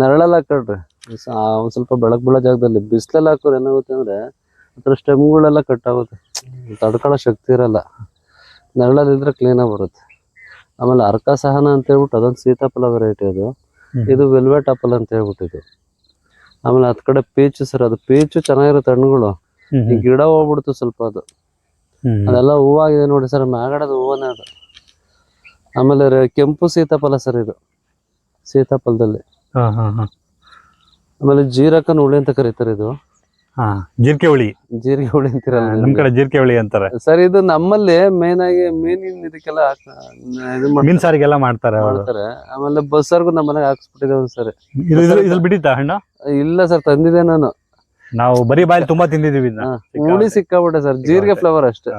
ನೆರಳಲ್ಲಿ ಹಾಕೊಳ್ರಿ ಒಂದ್ ಸ್ವಲ್ಪ ಬೆಳಕ್ ಬೀಳೋ ಜಾಗದಲ್ಲಿ ಬಿಸಿಲಲ್ಲಿ ಹಾಕೋರು ಏನಾಗುತ್ತೆ ಅಂದ್ರೆ ಅದ್ರ ಸ್ಟೆಮ್ಗಳೆಲ್ಲ ಕಟ್ಟಾಗುತ್ತೆ ತಡ್ಕೊಳ್ಳೋ ಶಕ್ತಿ ಇರಲ್ಲ. ನೆರಳಲ್ಲಿ ಇದ್ರೆ ಕ್ಲೀನಾಗಿ ಬರುತ್ತೆ. ಆಮೇಲೆ ಅರ್ಕ ಸಹನ ಅಂತ ಹೇಳ್ಬಿಟ್ಟು ಅದೊಂದು ಸೀತಾಫಲ ವೆರೈಟಿ ಅದು. ಇದು ವೆಲ್ವೆಟ್ ಆಪಲ್ ಅಂತ ಹೇಳ್ಬಿಟ್ಟು ಇದು ಆಮೇಲೆ ಅದ್ ಕಡೆ ಪೀಚು ಸರ್ ಅದು ಪೀಚು ಚೆನ್ನಾಗಿರುತ್ತೆ ಹಣ್ಣುಗಳು ಈ ಗಿಡ ಹೋಗ್ಬಿಡ್ತು ಸ್ವಲ್ಪ ಅದು. ಅದೆಲ್ಲ ಹೂವಾಗಿದೆ ನೋಡಿ ಸರ್ ಮ್ಯಾಗಡದ ಹೂವನೇ ಅದು. ಆಮೇಲೆ ಕೆಂಪು ಸೀತಾಫಲ ಸರ್ ಇದು. ಸೀತಾಫಲದಲ್ಲಿ. ಹಾ ಹಾ ಹಾ. ಆಮೇಲೆ ಜೀರಕನ ಹುಳಿ ಅಂತ ಕರೀತಾರೆ ಇದು. ಹಾ ಜೀರಿಗೆ ಹುಳಿ. ಜೀರಿಗೆ ಹುಳಿ ಅಂತೀರಲ್ಲ ನಮ್ ಕಡೆ ಜೀರಿಗೆ ಹುಳಿ ಅಂತಾರೆ. ಸರ್ ಇದು ನಮ್ಮಲ್ಲಿ ಮೇನ್ ಆಗಿ ಮೀನಿನ ಇದಕ್ಕೆಲ್ಲ ಮೀನ್ ಸಾರಿಗೆಲ್ಲ ಮಾಡ್ತಾರೆ ಮಾಡ್ತಾರೆ. ಆಮೇಲೆ ಬಸ್ಸಾರ್ಗು ನಮ್ಮ ಮನೆಗೆ ಹಾಕ್ಸ್ಬಿಟ್ಟಿದೆ ಒಂದ್ಸರಿ ಇದು ಇದು- ಇದ್ರಲ್ಲಿ ಬಿಟ್ಟಿತ್ತಾ ಹಣ್ಣು? ಇಲ್ಲ ಸರ್ ತಂದಿದೆ ನಾನು. ನಾವು ಬರೀ ಬಾಯಿ ತುಂಬಾ ತಿಂದಿದೀವಿ ಹುಳಿ ಸಿಕ್ಕಾಬಿಟ್ಟೆ ಸರ್ ಜೀರಿಗೆ ಫ್ಲೇವರ್ ಅಷ್ಟೇ.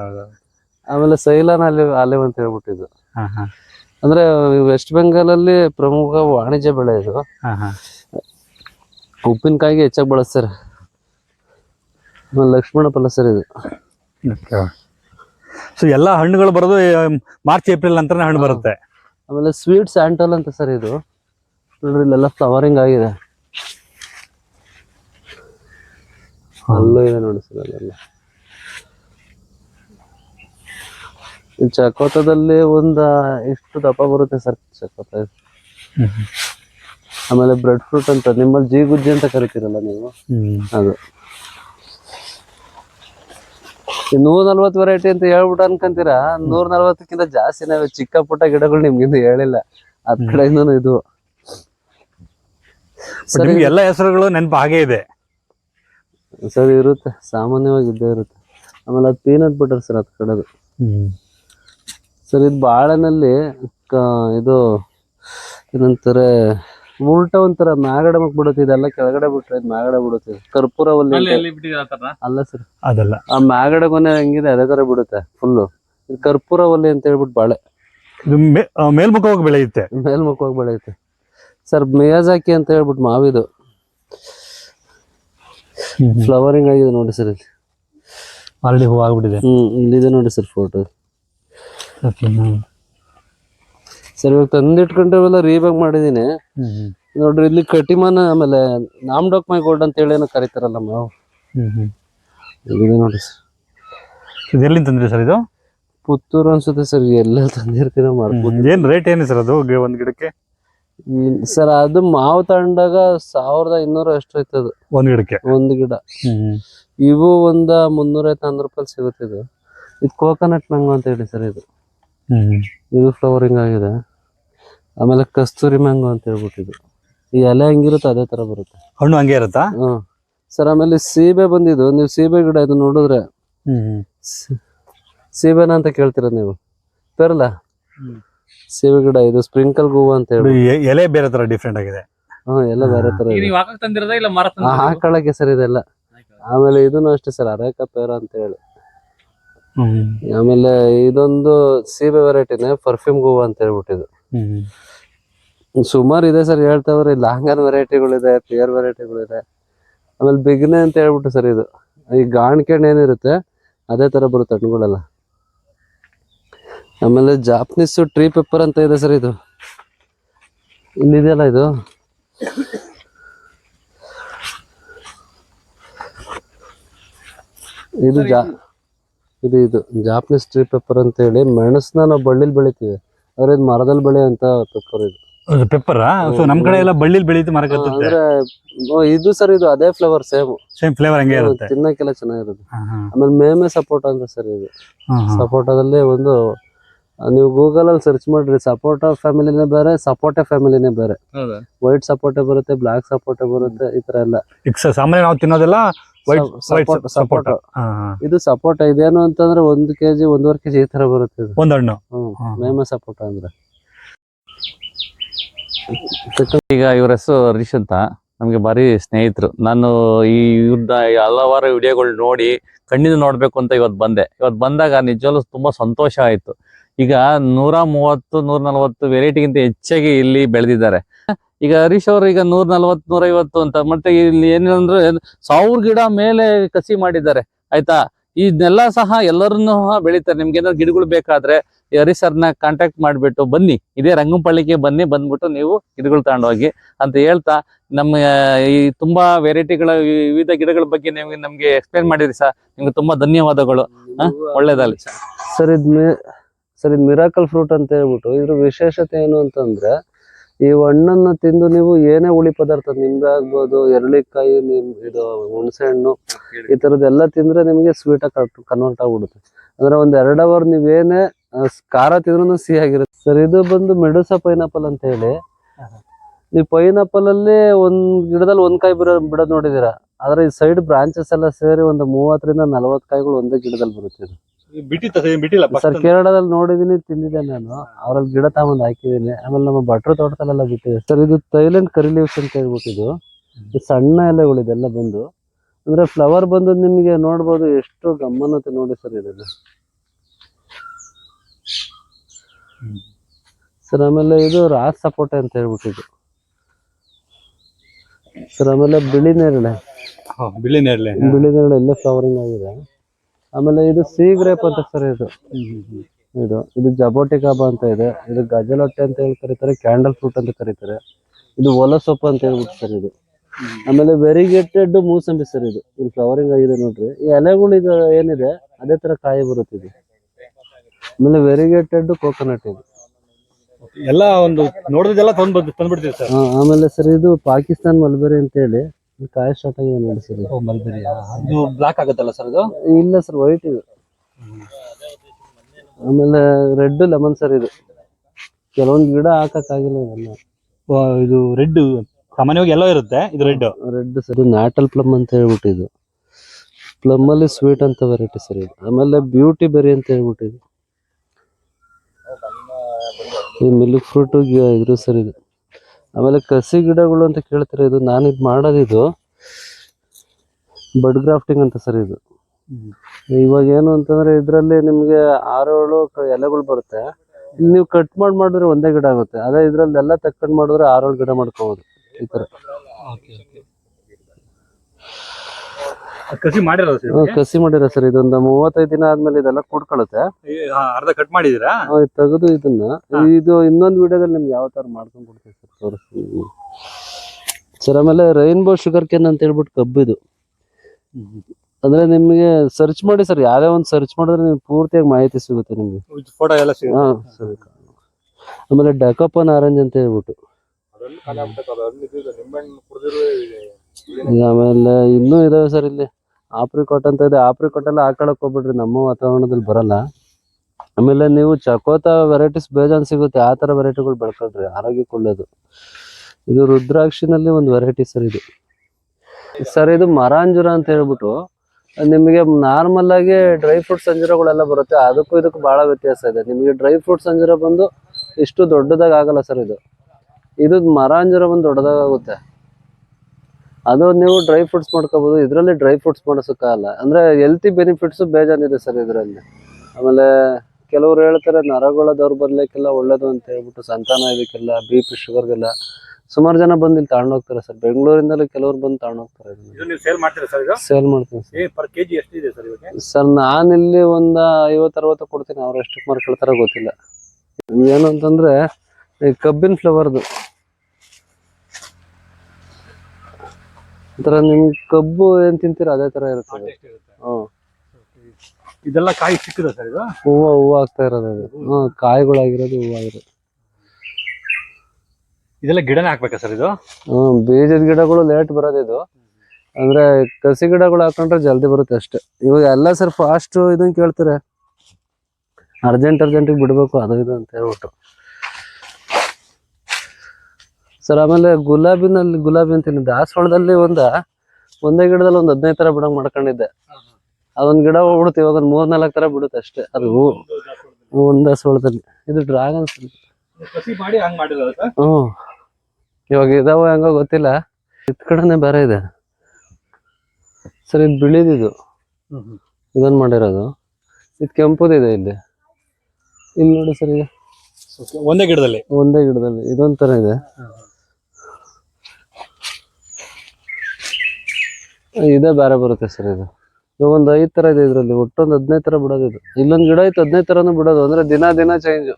ಆಮೇಲೆ ಸೈಲಾನ್ ಅಲ್ಲಿ ಆಲಿವ್ ಅಂತ ಹೇಳ್ಬಿಟ್ಟಿದ್ದು. ಹಾ ಹಾ. ಅಂದ್ರೆ ವೆಸ್ಟ್ ಬೆಂಗಾಲ್ ಅಲ್ಲಿ ಪ್ರಮುಖ ವಾಣಿಜ್ಯ ಬೆಳೆ ಇದು. ಉಪ್ಪಿನಕಾಯಿಗೆ ಹೆಚ್ಚಾಗಿ ಬಳಸ್ತಾರೆ. ಲಕ್ಷ್ಮಣ ಫಲ ಸರ್ ಇದು. ಸೊ ಎಲ್ಲ ಹಣ್ಣುಗಳು ಬರೋದು ಮಾರ್ಚ್ ಏಪ್ರಿಲ್ ನಂತರ ಹಣ್ಣು ಬರುತ್ತೆ. ಆಮೇಲೆ ಸ್ವೀಟ್ ಸ್ಯಾಂಟಲ್ ಅಂತ ಸರ್ ಇದು. ನೋಡ್ರಿ ಇಲ್ಲೆಲ್ಲ ಫ್ಲವರಿಂಗ್ ಆಗಿದೆ. ಅಲ್ಲೂ ಇದೆ ನೋಡಿ ಸರ್ ಅಲ್ಲೆಲ್ಲ ಈ ಚಕೋತದಲ್ಲಿ ಒಂದ ಇಷ್ಟು ದಪ್ಪ ಬರುತ್ತೆ ಸರ್ ಚಕೋತ. ಆಮೇಲೆ ಬ್ರೆಡ್ ಫ್ರೂಟ್ ಅಂತ ನಿಮ್ಮಲ್ಲಿ ಜೀಗುಜ್ಜಿ ಅಂತ ಕರಿತೀರಲ್ಲ ನೀವು? ಅದು. ನೂರ ನಲ್ವತ್ತು ವೆರೈಟಿ ಅಂತ ಹೇಳ್ಬಿಟ್ಟು ಅನ್ಕೊಂತೀರಾ? ನೂರ ನಲ್ವತ್ತಕ್ಕಿಂತ ಜಾಸ್ತಿ ನಾವೇ ಚಿಕ್ಕ ಪುಟ್ಟ ಗಿಡಗಳು ನಿಮ್ಗಿಂತ ಹೇಳಿಲ್ಲ. ಅದ್ ಕಡೆಯಿಂದನೂ ಇದು. ಸರಿ. ಎಲ್ಲ ಹೆಸರುಗಳು ನೆನಪು ಹಾಗೆ ಇದೆ. ಸರಿ ಇರುತ್ತೆ. ಸಾಮಾನ್ಯವಾಗಿ ಇದ್ದೇ ಇರುತ್ತೆ. ಆಮೇಲೆ ಅದು ಪೀನಟ್ ಬಟರ್ ಸರ್ ಅದ್ ಕಡೆದು. ಸರ್ ಇದು ಬಾಳೆನಲ್ಲಿ ಕ- ಇದು ಏನಂತಾರೆ ಉಲ್ಟ ಒಂಥರ ಮ್ಯಾಗಡೆ ಬಿಡುತ್ತೆ ಇದೆಲ್ಲ ಕೆಳಗಡೆ ಬಿಟ್ರೆ ಇದು ಮ್ಯಾಗಡೆ ಬಿಡುತ್ತೆ. ಕರ್ಪೂರ ಒಲ್ಲಿ? ಅಲ್ಲ ಸರ್. ಅದಲ್ಲ. ಆ ಮ್ಯಾಗಡೆ ಕೊನೆ ಹೆಂಗಿದೆ ಅದೇ ತರ ಬಿಡುತ್ತೆ ಫುಲ್ಲು ಇದು ಕರ್ಪೂರ ಒಲೆ ಅಂತ ಹೇಳ್ಬಿಟ್ಟು ಬಾಳೆ. ಇದು ಮೇಲ್ಮುಖವಾಗಿ ಬೆಳೆಯುತ್ತೆ. ಮೇಲ್ಮುಖವಾಗಿ ಬೆಳೆಯುತ್ತೆ. ಸರ್ ಮೇಜಾಕಿ ಅಂತ ಹೇಳ್ಬಿಟ್ಟು ಮಾವಿದು. ಫ್ಲವರಿಂಗ್ ಆಗಿದೆ ನೋಡಿ ಸರ್ ಇಲ್ಲಿ. ಆಲ್ರೆಡಿ ಹೂ ಆಗ್ಬಿಟ್ಟಿದೆ. ಹ್ಮ್ ಇಲ್ಲಿದೆ ನೋಡಿ ಸರ್ ಫೋಟೋ ಸರ್ ಇವಾಗ ತಂದಿಟ್ಕೊಂಡ್ರೆಲ್ಲ ರೀಬ್ಯಾಗ್ ಮಾಡಿದೀನಿ ನೋಡ್ರಿ ಇಲ್ಲಿ ಕಟಿಮಾನ ಆಮೇಲೆ ನಾಮ್ಡೋಕ್ ಮೈ ಗೋಲ್ಡ್ ಅಂತ ಹೇಳಿ ಏನೋ ಕರೀತಾರಲ್ಲ ಮಾವು. ಇದೆ ನೋಡಿ ಸರ್. ಇದು ತಂದ್ರಿ ಸರ್ ಇದು? ಪುತ್ತೂರು ಅನ್ಸುತ್ತೆ ಸರ್ ಎಲ್ಲ ತಂದಿರ್ತೀನಿ ಮಾಡ್ಬೋದು ಏನ್ ರೇಟ್ ಏನು ಸರ್ ಅದು ಒಂದು ಗಿಡಕ್ಕೆ? ಸರ್ ಅದು ಮಾವು ತಗೊಂಡಾಗ ಸಾವಿರದ ಇನ್ನೂರ ಎಷ್ಟು ಆಯ್ತದು ಒಂದ್ ಗಿಡಕ್ಕೆ? ಒಂದು ಗಿಡ. ಇವು ಒಂದ ಮುನ್ನೂರೈವತ್ತು ಐತ ರೂಪಾಯಿ ಸಿಗುತ್ತೆ ಇದು. ಇದು ಕೋಕೋನಟ್ ಮ್ಯಾಂಗೋ ಅಂತ ಹೇಳಿ ಸರ್ ಇದು. ಇದು ಫ್ಲವರಿಂಗ್ ಆಗಿದೆ. ಆಮೇಲೆ ಕಸ್ತೂರಿ ಮ್ಯಾಂಗೋ ಅಂತ ಹೇಳ್ಬಿಟ್ಟು ಇದು ಈ ಎಲೆ ಹಂಗಿರುತ್ತೆ ಅದೇ ತರ ಬರುತ್ತೆ. ಹಣ್ಣು ಹಂಗೆ ಇರುತ್ತಾ? ಹ್ಮ್. ಸರ್ ಆಮೇಲೆ ಸೀಬೆ ಬಂದಿದ್ದು. ನೀವು ಸೀಬೆ ಗಿಡ ಇದು ನೋಡಿದ್ರೆ ಸೀಬೆನ ಅಂತ ಕೇಳ್ತೀರ ನೀವು? ಪೇರಲ್ಲ ಸೀಬೆ ಗಿಡ ಇದು ಸ್ಪ್ರಿಂಕಲ್ ಹೂವು ಅಂತ ಹೇಳಿ ಎ- ಎಲೆ ಬೇರೆ ತರ ಡಿಫ್ರೆಂಟ್ ಆಗಿದೆ. ಹ್ಮ್ ಎಲ್ಲ ಬೇರೆ ತರ? ಹಾಕೊಳ್ಳಕ್ಕೆ ಸರ್ ಇದೆಲ್ಲ. ಆಮೇಲೆ ಇದನ್ನು ಅಷ್ಟೇ ಸರ್ ಅರೇಕ ಪೇರ ಅಂತ ಹೇಳಿ. ಆಮೇಲೆ ಇದೊಂದು ಸೀಬೆ ವೆರೈಟಿನೇ ಪರ್ಫ್ಯೂಮ್ ಹೂವು ಅಂತ ಹೇಳ್ಬಿಟ್ಟಿದ್ದು. ಸುಮಾರು ಇದೆ ಸರ್ ಹೇಳ್ತಾವ್ರೆ ಲಾಂಗನ್ ವೆರೈಟಿಗಳಿದೆ ವೆರೈಟಿಗಳು ವೆರೈಟಿಗಳಿದೆ. ಆಮೇಲೆ ಬಿಗ್ನೆ ಅಂತ ಹೇಳ್ಬಿಟ್ಟು ಸರ್ ಇದು. ಈ ಗಾಣಿಕೆಣ್ಣೆ ಏನಿರುತ್ತೆ ಅದೇ ತರ ಬರುತ್ತೆ ಹಣ್ಣುಗಳೆಲ್ಲ. ಆಮೇಲೆ ಜಾಪನೀಸ್ ಟ್ರೀ ಪೆಪ್ಪರ್ ಅಂತ ಇದೆ ಸರ್ ಇದು. ಇಲ್ಲಿದೆಯಲ್ಲ ಇದು? ಇದು ಜಾ ಇದು ಇದು ಜಾಪನೀಸ್ ಟ್ರೀ ಪೆಪ್ಪರ್ ಅಂತ ಹೇಳಿ ಮೆಣಸನ್ನ ನಾವು ಬಳ್ಳಿಲಿ ಬೆಳಿತೀವಿ. ಆದ್ರೆ ಇದು ಮರದಲ್ಲಿ ಬೆಳೆಯುವಂತ ಪೆಪ್ಪರ್ ಇದು. ಪೆಪ್ಪರ್ ಸೊ ನಮ್ ಕಡೆ ಎಲ್ಲ ಬಳ್ಳಿಲಿ ಬೆಳೀತು ಮರ ಕತ್ತುತ್ತೆ ಅಂದ್ರೆ ಓ, ಇದು ಸರ್ ಇದು ಅದೇ ಫ್ಲೇವರ್ ಸೇಮ್ ಸೇಮ್ ಫ್ಲೇವರ್ ಹಂಗೆ ಇರುತ್ತೆ. ತಿನ್ನಕ್ಕೆಲ್ಲ ಹಾ, ಹಾ. ಆಮೇಲೆ ಮೇಮೆ ಸಪೋಟ ಅಂತ ಸರ್ ಇದು. ಹಾ, ಹಾ. ಸಪೋಟದಲ್ಲಿ ಒಂದು ಆ, ನೀವು ಗೂಗಲ್ ಅಲ್ಲಿ ಸರ್ಚ್ ಮಾಡ್ರಿ ಸಪೋಟ ಫ್ಯಾಮಿಲಿನೇ ಬೇರೆ ಸಪೋಟ ಫ್ಯಾಮಿಲಿನೇ ಬೇರೆ. ಹೌದಾ? ವೈಟ್ ಸಪೋರ್ಟೇ ಬರುತ್ತೆ ಬ್ಲಾಕ್ ಸಪೋರ್ಟೇ ಬರುತ್ತೆ ಈ ತರ ಎಲ್ಲ. ಈಗ ಸ- ಸಾಮಾನ್ಯ ನಾವು ತಿನ್ನೋದೆಲ್ಲ ಸಪೋಟ ಇದು ಸಪೋಟ ಇದೇನು ಅಂತಂದ್ರೆ ಒಂದು ಕೆಜಿ ಒಂದೂವರೆ ಕೆಜಿ ಈ ತರ ಬರುತ್ತೆ ಇದು. ಒಂದ್ ಹಣ್ಣು. ಮೇಮ ಸಪೋಟ ಅಂದ್ರೆ. ಈಗ ಇವ್ರ ಹೆಸರು ಹರೀಶ್ ಅಂತ. ನಮ್ಗೆ ಬಾರಿ ಸ್ನೇಹಿತರು. ನಾನು ಈ ಯುದ್ಧ ಹಲವಾರು ವಿಡಿಯೋಗಳು ನೋಡಿ ಕಣ್ಣಿಂದ ನೋಡ್ಬೇಕು ಅಂತ ಇವತ್ತು ಬಂದೆ. ಇವತ್ತು ಬಂದಾಗ ನಿಜವಲ್ಲೂ ತುಂಬಾ ಸಂತೋಷ ಆಯ್ತು. ಈಗ ನೂರ ಮೂವತ್ತು, ನೂರ ನಲವತ್ತು ವೆರೈಟಿಗಿಂತ ಹೆಚ್ಚಾಗಿ ಇಲ್ಲಿ ಬೆಳೆದಿದ್ದಾರೆ. ಈಗ ಹರೀಶ್ ಅವರು ಈಗ ನೂರ ನಲವತ್ತು ನೂರ ಐವತ್ತು ಅಂತ ಮತ್ತೆ ಇಲ್ಲಿ ಏನಂದ್ರೆ ಸಾವಿರ ಗಿಡ ಮೇಲೆ ಕಸಿ ಮಾಡಿದ್ದಾರೆ. ಆಯ್ತಾ? ಇದನ್ನೆಲ್ಲ ಸಹ ಎಲ್ಲರನ್ನು ಬೆಳಿತಾರೆ. ನಿಮ್ಗೆ ಏನಾದ್ರು ಗಿಡಗಳು ಬೇಕಾದ್ರೆ ಈ ಹರೀಶ್ ಸರ್ನ ಕಾಂಟ್ಯಾಕ್ಟ್ ಮಾಡಿಬಿಟ್ಟು ಬನ್ನಿ. ಇದೇ ರಂಗಂಪಳ್ಳಿಗೆ ಬನ್ನಿ, ಬಂದ್ಬಿಟ್ಟು ನೀವು ಗಿಡಗಳು ತಗೊಂಡೋಗಿ ಅಂತ ಹೇಳ್ತಾ ನಮ್ಮ ಈ ತುಂಬಾ ವೆರೈಟಿಗಳ ವಿವಿಧ ಗಿಡಗಳ ಬಗ್ಗೆ ನಿಮ್ಗೆ, ನಮ್ಗೆ ಎಕ್ಸ್ಪ್ಲೇನ್ ಮಾಡಿದ್ರಿ ಸರ್. ನಿಮ್ಗೆ ತುಂಬಾ ಧನ್ಯವಾದಗಳು. ಒಳ್ಳೇದಲ್ಲಿ ಸರ್ ಸರ್ ಇದ್ ಸರ್, ಇದು ಮಿರಾಕಲ್ ಫ್ರೂಟ್ ಅಂತ ಹೇಳ್ಬಿಟ್ಟು ಇದ್ರ ವಿಶೇಷತೆ ಏನು ಅಂತಂದ್ರೆ ಈ ಹಣ್ಣನ್ನು ತಿಂದು ನೀವು ಏನೇ ಹುಳಿ ಪದಾರ್ಥ ನಿಂಬೆ ಆಗ್ಬೋದು ಎರಳಿಕಾಯಿ ನಿಮ್ ಇದು ಹುಣಸೆ ಹಣ್ಣು ಈ ತರದ್ದೆಲ್ಲ ತಿಂದ್ರೆ ನಿಮಗೆ ಸ್ವೀಟ್ ಆಗಿ ಕನ್ವರ್ಟ್ ಆಗ್ಬಿಡುತ್ತೆ. ಅಂದ್ರೆ ಒಂದ್ ಎರಡ್ ಅವರ್ ನೀವೇನೇ ಖಾರ ತಿಂದ್ರು ಸಿಹಿ ಆಗಿರುತ್ತೆ. ಸರ್ ಇದು ಬಂದು ಮೆಡುಸ ಪೈನಾಪಲ್ ಅಂತ ಹೇಳಿ. ನೀವು ಪೈನಾಪಲ್ ಅಲ್ಲಿ ಒಂದ್ ಗಿಡದಲ್ಲಿ ಒಂದ್ ಕಾಯಿ ಬಿಡೋ ಬಿಡೋದ್ ನೋಡಿದೀರಾ? ಆದ್ರೆ ಈ ಸೈಡ್ ಬ್ರಾಂಚಸ್ ಎಲ್ಲ ಸೇರಿ ಒಂದು ಮೂವತ್ತರಿಂದ ನಲವತ್ ಕಾಯಿಗಳು ಒಂದೇ ಗಿಡದಲ್ಲಿ ಬರುತ್ತೆ ಬಿಟ್ಟಿಲ್ಲ ಸರ್ ಕೇರಳದಲ್ಲಿ ನೋಡಿದೀನಿ ತಿಂದಿದ್ದೆ ನಾನು. ಅವ್ರಲ್ಲಿ ಗಿಡ ತಗೊಂಡ್ ಹಾಕಿದೀನಿ. ಆಮೇಲೆ ನಮ್ಮ ಭಟ್ರ ತೋಟದಲ್ಲೆಲ್ಲ ಬಿಟ್ಟಿದೆ. ಸರ್ ಇದು ಥೈಲೆಂಡ್ ಕರಿ ಲೀವ್ಸ್ ಅಂತ ಹೇಳ್ಬಿಟ್ಟಿದ್ದು. ಇದು ಸಣ್ಣ ಎಲೆಗಳಿದೆಲ್ಲ ಬಂದು. ಅಂದ್ರೆ ಫ್ಲವರ್ ಬಂದು ನಿಮಗೆ ನೋಡ್ಬೋದು ಎಷ್ಟು ಗಮ್ಮನತೆ ನೋಡಿ ಸರ್ ಇದನ್ನ ಸರ್ ಆಮೇಲೆ ಇದು ರಾಸ್ ಸಪೋಟೆ ಅಂತ ಹೇಳ್ಬಿಟ್ಟಿದ್ದು. ಸರ್ ಆಮೇಲೆ ಬಿಳಿ ನೇರಳೆ. ಬಿಳಿ ನೇರಳೆ ಬಿಳಿ ನೇರಳೆ ಎಲ್ಲ ಫ್ಲವರಿಂಗ್ ಆಗಿದೆ. ಆಮೇಲೆ ಇದು ಸೀ ಗ್ರೇಪ್ ಅಂತ ಸರ್ ಇದು. ಇದು ಇದು ಜಬೋಟಿಕಾಬ ಅಂತ ಇದೆ. ಇದು ಗಜಲೊಟ್ಟೆ ಅಂತ ಹೇಳಿ ಕರೀತಾರೆ ಕ್ಯಾಂಡಲ್ ಫ್ರೂಟ್ ಅಂತ ಕರೀತಾರೆ. ಇದು ಒಲ ಸೊಪ್ಪು ಅಂತ ಹೇಳ್ಬಿಟ್ಟು ಸರ್ ಇದು. ಆಮೇಲೆ ವೆರಿಗೇಟೆಡ್ ಮೂಸಂಬಿ ಸರ್ ಇದು. ಇದು ಫ್ಲವರಿಂಗ್ ಆಗಿದೆ ನೋಡ್ರಿ. ಈ ಎಲೆಗಳು ಇದು ಏನಿದೆ ಅದೇ ತರ ಕಾಯಿ ಬರುತ್ತೆ ಇದು. ಆಮೇಲೆ ವೆರಿಗೇಟೆಡ್ ಕೋಕೋನಟ್ ಇದು. ಎಲ್ಲ ಒಂದು ನೋಡಿದ್ರೆ ತಂದ್ ತಂದ್ಬಿಡ್ತೀವಿ ಸರ್. ಆಮೇಲೆ ಸರ್ ಇದು ಪಾಕಿಸ್ತಾನ್ ಮಲ್ಬೆರಿ ಅಂತ ಹೇಳಿ. ಕಾಯಿ ಸ್ಟಾರ್ಟ್ ಆಗಿದೆ ನೋಡಿ ಸರ್ ಇದು. ಮಲ್ಬೆರಿಯಾ ಇದು ಬ್ಲಾಕ್ ಆಗುತ್ತಲ್ಲ ಸರ್ ಇದು ಇಲ್ಲ ಸರ್ ವೈಟ್ ಇದು. ಆಮೇಲೆ ರೆಡ್ ಲೆಮನ್ ಸರ್ ಇದು. ಕೆಲವೊಂದು ಗಿಡ ಹಾಕಕ್ಕಾಗಿಲ್ಲ ಇದನ್ನ. ಇದು ರೆಡ್ ಸಾಮಾನ್ಯವಾಗಿ ಎಲ್ಲೋ ಇರುತ್ತೆ ಇದು ರೆಡ್ ರೆಡ್ ಸರ್ ಇದು ನಾಟಲ್ ಪ್ಲಮ್ ಅಂತ ಹೇಳ್ಬಿಟ್ಟು ಇದು. ಪ್ಲಮ್ ಅಲ್ಲಿ ಸ್ವೀಟ್ ಅಂತ ವೆರೈಟಿ ಸರ್ ಇದು. ಆಮೇಲೆ ಬ್ಯೂಟಿ ಬೆರಿ ಅಂತ ಹೇಳ್ಬಿಟ್ಟು ಇದು. ಮಿಲ್ಕ್ ಫ್ರೂಟ್ ಇದ್ರು ಸರ್ ಇದು. ಆಮೇಲೆ ಕಸಿ ಗಿಡಗಳು ಅಂತ ಕೇಳ್ತಾರೆ, ಇದು ನಾನು ಇದು ಮಾಡೋದು ಇದು. ಬಡ್ ಗ್ರಾಫ್ಟಿಂಗ್ ಅಂತ ಸರ್ ಇದು. ಇವಾಗ ಏನು ಅಂತಂದ್ರೆ ಇದರಲ್ಲಿ ನಿಮಗೆ ಆರೇಳು ಎಲೆಗಳು ಬರುತ್ತೆ. ಇಲ್ಲಿ ನೀವು ಕಟ್ ಮಾಡಿ ಮಾಡಿದ್ರೆ ಒಂದೇ ಗಿಡ ಆಗುತ್ತೆ. ಅದೇ ಇದ್ರಲ್ಲಿ ಎಲ್ಲ ತಕ್ಕೊಂಡ್ ಮಾಡಿದ್ರೆ ಆರೇಳು ಗಿಡ ಮಾಡ್ಕೋಬೋದು. ಈ ತರ. ಕಸಿ ಮಾಡಿರೋದು ಸರ್ ಹ್ಮ್, ಕಸಿ ಮಾಡಿರ ಸರ್. ಇದೊಂದು ಮೂವತ್ತೈದು ದಿನ ಆದ್ಮೇಲೆ ಇದೆಲ್ಲ ಕೂಡ್ಕೊಳ್ಳುತ್ತೆ. ಅರ್ಧ ಕಟ್ ಮಾಡಿದೀರಾ ಆ, ಇದ್ ತೆಗೆದು ಇದನ್ನ. ಇದು ಇನ್ನೊಂದು ವಿಡಿಯೋದಲ್ಲಿ ನಿಮ್ಗೆ ಯಾವ ತರ ಮಾಡ್ಕೊಂಡ್ ಕೊಡ್ತೀವಿ ಸರ್ ತೋರಿಸ್ತೀನಿ ಸರ್ ಆಮೇಲೆ ರೈನ್ಬೋ ಶುಗರ್ ಕೆನ್ ಅಂತ ಹೇಳ್ಬಿಟ್ಟು ಕಬ್ಬು ಇದು. ಅಂದ್ರೆ ನಿಮಗೆ ಸರ್ಚ್ ಮಾಡಿ ಸರ್. ಯಾವ್ದೇ ಒಂದು ಸರ್ಚ್ ಮಾಡಿದ್ರೆ ನಿಮ್ಗೆ ಪೂರ್ತಿಯಾಗಿ ಮಾಹಿತಿ ಸಿಗುತ್ತೆ ನಿಮ್ಗೆ. ಫೋಟೋ ಎಲ್ಲ ಸಿಗುತ್ತೆ. ಸರಿ. ಆಮೇಲೆ ಡಕಪನ್ ಆರೆಂಜ್ ಅಂತ ಹೇಳ್ಬಿಟ್ಟು. ಈಗ ಆಮೇಲೆ ಇನ್ನೂ ಇದಾವೆ ಸರ್ ಇಲ್ಲಿ. ಆಪ್ರಿಕಾಟ್ ಅಂತ ಇದೆ. ಆಪ್ರಿಕಾಟ್ ಎಲ್ಲ ಹಾಕೊಳಕ್ ಹೋಗ್ಬಿಡ್ರಿ. ನಮ್ಮ ವಾತಾವರಣದಲ್ಲಿ ಬರಲ್ಲ. ಆಮೇಲೆ ನೀವು ಚಕೋತ ವೆರೈಟೀಸ್ ಬೇಜಾನ್ ಸಿಗುತ್ತೆ. ಆ ತರ ವೆರೈಟಿಗಳು ಬೆಳ್ಕೊಳ್ರಿ. ಆರೋಗ್ಯಕ್ಕೆ ಒಳ್ಳೇದು ಇದು ರುದ್ರಾಕ್ಷಿನಲ್ಲಿ ಒಂದು ವೆರೈಟಿ ಸರ್ ಇದು. ಸರ್, ಇದು ಮರಾಂಜುರ ಅಂತ ಹೇಳ್ಬಿಟ್ಟು, ನಿಮಗೆ ನಾರ್ಮಲ್ ಆಗಿ ಡ್ರೈ ಫ್ರೂಟ್ಸ್ ಅಂಜೂರಗಳೆಲ್ಲ ಬರುತ್ತೆ. ಅದಕ್ಕೂ ಇದಕ್ಕೂ ಬಹಳ ವ್ಯತ್ಯಾಸ ಇದೆ. ನಿಮಗೆ ಡ್ರೈ ಫ್ರೂಟ್ಸ್ ಅಂಜೂರ ಬಂದು ಇಷ್ಟು ದೊಡ್ಡದಾಗ ಆಗಲ್ಲ ಸರ್ ಇದು. ಇದು ಮರಾಂಜುರ ಬಂದು ದೊಡ್ಡದಾಗುತ್ತೆ ಅದು ನೀವು ಡ್ರೈ ಫ್ರೂಟ್ಸ್ ಮಾಡ್ಕೋಬಹುದು ಇದರಲ್ಲಿ ಡ್ರೈ ಫ್ರೂಟ್ಸ್ ಮಾಡಿಸೋಕ್ಕಾಗಲ್ಲ. ಅಂದ್ರೆ ಹೆಲ್ತಿ ಬೆನಿಫಿಟ್ಸ್ ಬೇಜಾನಿದೆ ಸರ್ ಇದರಲ್ಲಿ. ಆಮೇಲೆ ಕೆಲವ್ರು ಹೇಳ್ತಾರೆ ನರಗಳ ದೌರ್ಬಲ್ಯಕ್ಕೆಲ್ಲ ಒಳ್ಳೇದು ಅಂತ ಹೇಳ್ಬಿಟ್ಟು ಸಂತಾನ ಇದಕ್ಕೆಲ್ಲ ಬಿ ಪಿ ಶುಗರ್ಗೆಲ್ಲ ಸುಮಾರು ಜನ ಬಂದು ಇಲ್ಲಿ ತಗೊಂಡೋಗ್ತಾರೆ ಸರ್. ಬೆಂಗಳೂರಿಂದಲೇ ಕೆಲವ್ರು ಬಂದು ತಗೊಂಡೋಗ್ತಾರೆ ಹೋಗ್ತಾರೆ ಸೇಲ್ ಮಾಡ್ತೀರಾ ಸರ್ ಸೇಲ್ ಮಾಡ್ತೀನಿ ಸರ್. ಪರ್ ಕೆಜಿ ಎಷ್ಟಿದೆ ಸರ್ ಇವಾಗ? ಸರ್ ನಾನಿಲ್ಲಿ ಒಂದ ಐವತ್ತು ಅರವತ್ತು ಕೊಡ್ತೀನಿ. ಅವ್ರು ಎಷ್ಟಕ್ಕೆ ಮಾರ್ಕೊಳ್ತಾರ ಗೊತ್ತಿಲ್ಲ. ಏನಂತಂದ್ರೆ ಈ ಕಬ್ಬಿನ ಫ್ಲವರ್ದು ಒಂಥರ ನಿಮ್ ಕಬ್ಬು ಏನ್ ತಿಂತೀರ ಅದೇ ತರ ಇರುತ್ತೆ ಹ್ಮ್ ಇದೆಲ್ಲ ಕಾಯಿ ಸಿಕ್ಕಿದೆ ಸರ್ ಇದು? ಹೂವ ಹೂವ ಆಗ್ತಾ ಇರೋದು ಅದು. ಕಾಯಿಗಳಾಗಿರೋದು ಹೂವ ಆಗಿರೋದು. ಇದೆಲ್ಲ ಗಿಡನೇ ಹಾಕ್ಬೇಕಾ ಸರ್ ಇದು? ಹ್ಮ್ ಬೀಜದ ಗಿಡಗಳು ಲೇಟ್ ಬರೋದು ಇದು. ಅಂದ್ರೆ ಕಸಿ ಗಿಡಗಳು ಹಾಕೊಂಡ್ರೆ ಜಲ್ದಿ ಬರುತ್ತೆ ಅಷ್ಟೇ. ಇವಾಗ ಎಲ್ಲ ಸರ್ ಫಾಸ್ಟ್ ಇದನ್ನ ಕೇಳ್ತಾರೆ. ಅರ್ಜೆಂಟ್ ಅರ್ಜೆಂಟಿಗೆ ಬಿಡ್ಬೇಕು ಅದು ಇದು ಅಂತ ಹೇಳ್ಬಿಟ್ಟು. ಸರ್ ಆಮೇಲೆ ಗುಲಾಬಿನಲ್ಲಿ ಗುಲಾಬಿ ಅಂತೀನಿ ದಾಸವಾಳದಲ್ಲಿ ಒಂದ ಒಂದೇ ಗಿಡದಲ್ಲಿ ಒಂದ್ ಹದಿನೈದು ತರ ಬಿಡಂಗ್ ಮಾಡ್ಕೊಂಡಿದ್ದೆ. ಅದೊಂದ್ ಗಿಡ ಹೋಗ್ಬಿಡುತ್ತೆ ಇವಾಗ ಒಂದ್ ಮೂರ್ ನಾಲ್ಕು ತರ ಬಿಡುತ್ತೆ ಅಷ್ಟೇ. ಅದು ಒಂದ ದಾಸವಾಳದಲ್ಲಿ ಇದು ಡ್ರಾಗನ್ ಕಸಿ ಮಾಡಿ ಹಂಗ್ ಮಾಡಿರೋದು ಸರ್? ಹ್ಮ್. ಇವಾಗ ಇದಾವ ಹೆಂಗೋ ಗೊತ್ತಿಲ್ಲ. ಇದ್ ಕಡೆನೆ ಬೇರೆ ಇದೆ. ಸರ್ ಇದು ಬಿಳಿದಿದು. ಇದನ್ ಮಾಡಿರೋದು. ಇದು ಕೆಂಪುದಿದೆ ಇಲ್ಲಿ. ಇಲ್ಲಿ ನೋಡಿ ಸರ್ ಈಗ. ಒಂದೇ ಗಿಡದಲ್ಲಿ? ಒಂದೇ ಗಿಡದಲ್ಲಿ. ಇದೊಂಥರ ಇದೆ. ಇದೇ, ಬೇರೆ ಬರುತ್ತೆ ಸರ್ ಇದು. ಒಂದು ಐದ್ ತರ ಇದೆ ಇದ್ರಲ್ಲಿ, ಒಟ್ಟೊಂದು ಹದಿನೈದು ತರ ಬಿಡೋದು ಇದು. ಇಲ್ಲೊಂದ್ ಗಿಡ ಐತೆ ಹದಿನೈದು ತರನು ಬಿಡೋದು. ಅಂದ್ರೆ ದಿನ ದಿನ ಚೇಂಜ್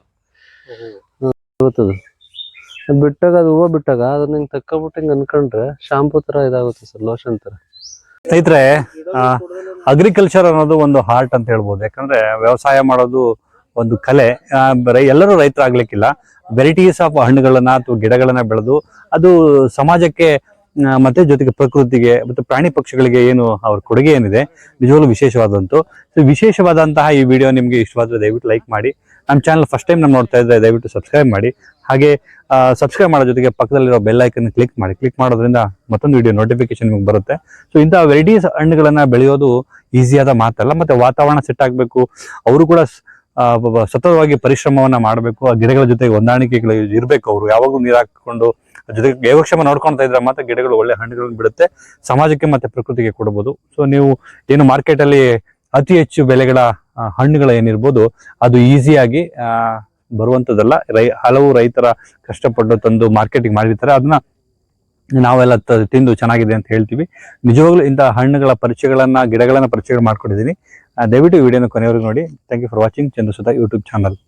ಬಿಟ್ಟಾಗ, ಅದು ಹೂವು ಬಿಟ್ಟಾಗ, ಅದನ್ನ ಹಿಂಗ್ ತಕ್ಕಬಿಟ್ಟು ಹಿಂಗ್ ಅನ್ಕೊಂಡ್ರೆ ಶಾಂಪೂ ತರ ಇದಾಗುತ್ತೆ ಸರ್ ಲೋಷನ್ ತರ. ಸ್ನೇಹಿತರೆ ಅಗ್ರಿಕಲ್ಚರ್ ಅನ್ನೋದು ಒಂದು ಹಾರ್ಟ್ ಅಂತ ಹೇಳ್ಬೋದು. ಯಾಕಂದ್ರೆ ವ್ಯವಸಾಯ ಮಾಡೋದು ಒಂದು ಕಲೆ. ಎಲ್ಲರೂ ರೈತರು ಎಲ್ಲರೂ ರೈತರಾಗ್ಲಿಕ್ಕಿಲ್ಲ. ವೆರೈಟೀಸ್ ಆಫ್ ಹಣ್ಣುಗಳನ್ನ ಅಥವಾ ಗಿಡಗಳನ್ನ ಬೆಳೆದು ಅದು ಸಮಾಜಕ್ಕೆ ಮತ್ತೆ ಜೊತೆಗೆ ಪ್ರಕೃತಿಗೆ ಮತ್ತು ಪ್ರಾಣಿ ಪಕ್ಷಿಗಳಿಗೆ ಏನು ಅವ್ರ ಕೊಡುಗೆ ಏನಿದೆ, ನಿಜವಾಗ್ಲೂ ವಿಶೇಷವಾದಂತು. ಸೊ ವಿಶೇಷವಾದಂತಹ ಈ ವಿಡಿಯೋ ನಿಮಗೆ ಇಷ್ಟವಾದರೆ ದಯವಿಟ್ಟು ಲೈಕ್ ಮಾಡಿ. ನಮ್ಮ ಚಾನಲ್ ಫಸ್ಟ್ ಟೈಮ್ ನಾವು ನೋಡ್ತಾ ಇದ್ದರೆ ದಯವಿಟ್ಟು ಸಬ್ಸ್ಕ್ರೈಬ್ ಮಾಡಿ. ಹಾಗೆ ಸಬ್ಸ್ಕ್ರೈಬ್ ಮಾಡೋ ಜೊತೆಗೆ ಪಕ್ಕದಲ್ಲಿರೋ ಬೆಲ್ ಐಕನ್ ಕ್ಲಿಕ್ ಮಾಡಿ. ಕ್ಲಿಕ್ ಮಾಡೋದ್ರಿಂದ ಮತ್ತೊಂದು ವಿಡಿಯೋ ನೋಟಿಫಿಕೇಶನ್ ನಿಮಗೆ ಬರುತ್ತೆ. ಸೊ ಇಂಥ ವೆರೈಟೀಸ್ ಹಣ್ಣುಗಳನ್ನ ಬೆಳೆಯೋದು ಈಸಿಯಾದ ಮಾತಲ್ಲ, ಮತ್ತೆ ವಾತಾವರಣ ಸೆಟ್ ಆಗಬೇಕು. ಅವರು ಕೂಡ ಸತತವಾಗಿ ಪರಿಶ್ರಮವನ್ನ ಮಾಡಬೇಕು. ಆ ಗಿಡಗಳ ಜೊತೆಗೆ ಹೊಂದಾಣಿಕೆಗಳು ಇರಬೇಕು. ಅವರು ಯಾವಾಗಲೂ ನೀರು ಜೊತೆಗೆ ಯೋಗಕ್ಷೇಮ ನೋಡ್ಕೊಳ್ತಾ ಇದ್ರೆ ಮಾತ್ರ ಗಿಡಗಳು ಒಳ್ಳೆ ಹಣ್ಣುಗಳನ್ನು ಬಿಡುತ್ತೆ. ಸಮಾಜಕ್ಕೆ ಮತ್ತೆ ಪ್ರಕೃತಿಗೆ ಕೊಡಬಹುದು ಸೊ ನೀವು ಏನು ಮಾರ್ಕೆಟ್ ಅಲ್ಲಿ ಅತಿ ಹೆಚ್ಚು ಬೆಲೆಗಳ ಹಣ್ಣುಗಳ ಏನಿರ್ಬೋದು, ಅದು ಈಸಿಯಾಗಿ ಆ, ಬರುವಂತದ್ದಲ್ಲ. ರೈ, ಹಲವು ರೈತರ ಕಷ್ಟಪಟ್ಟು ತಂದು ಮಾರ್ಕೆಟಿಗೆ ಮಾಡಿರ್ತಾರೆ. ಅದನ್ನ ನಾವೆಲ್ಲ ತಿಂದು ಚೆನ್ನಾಗಿದೆ ಅಂತ ಹೇಳ್ತೀವಿ. ನಿಜವಾಗ್ಲೂ ಇಂತಹ ಹಣ್ಣುಗಳ ಪರಿಚಯಗಳನ್ನ, ಗಿಡಗಳನ್ನ ಪರಿಚಯ ಮಾಡ್ಕೊಂಡಿದ್ದೀನಿ. ದಯವಿಟ್ಟು ವಿಡಿಯೋನ ಕೊನೆವರೆಗೂ ನೋಡಿ. Thank you for watching Chandrasudha YouTube channel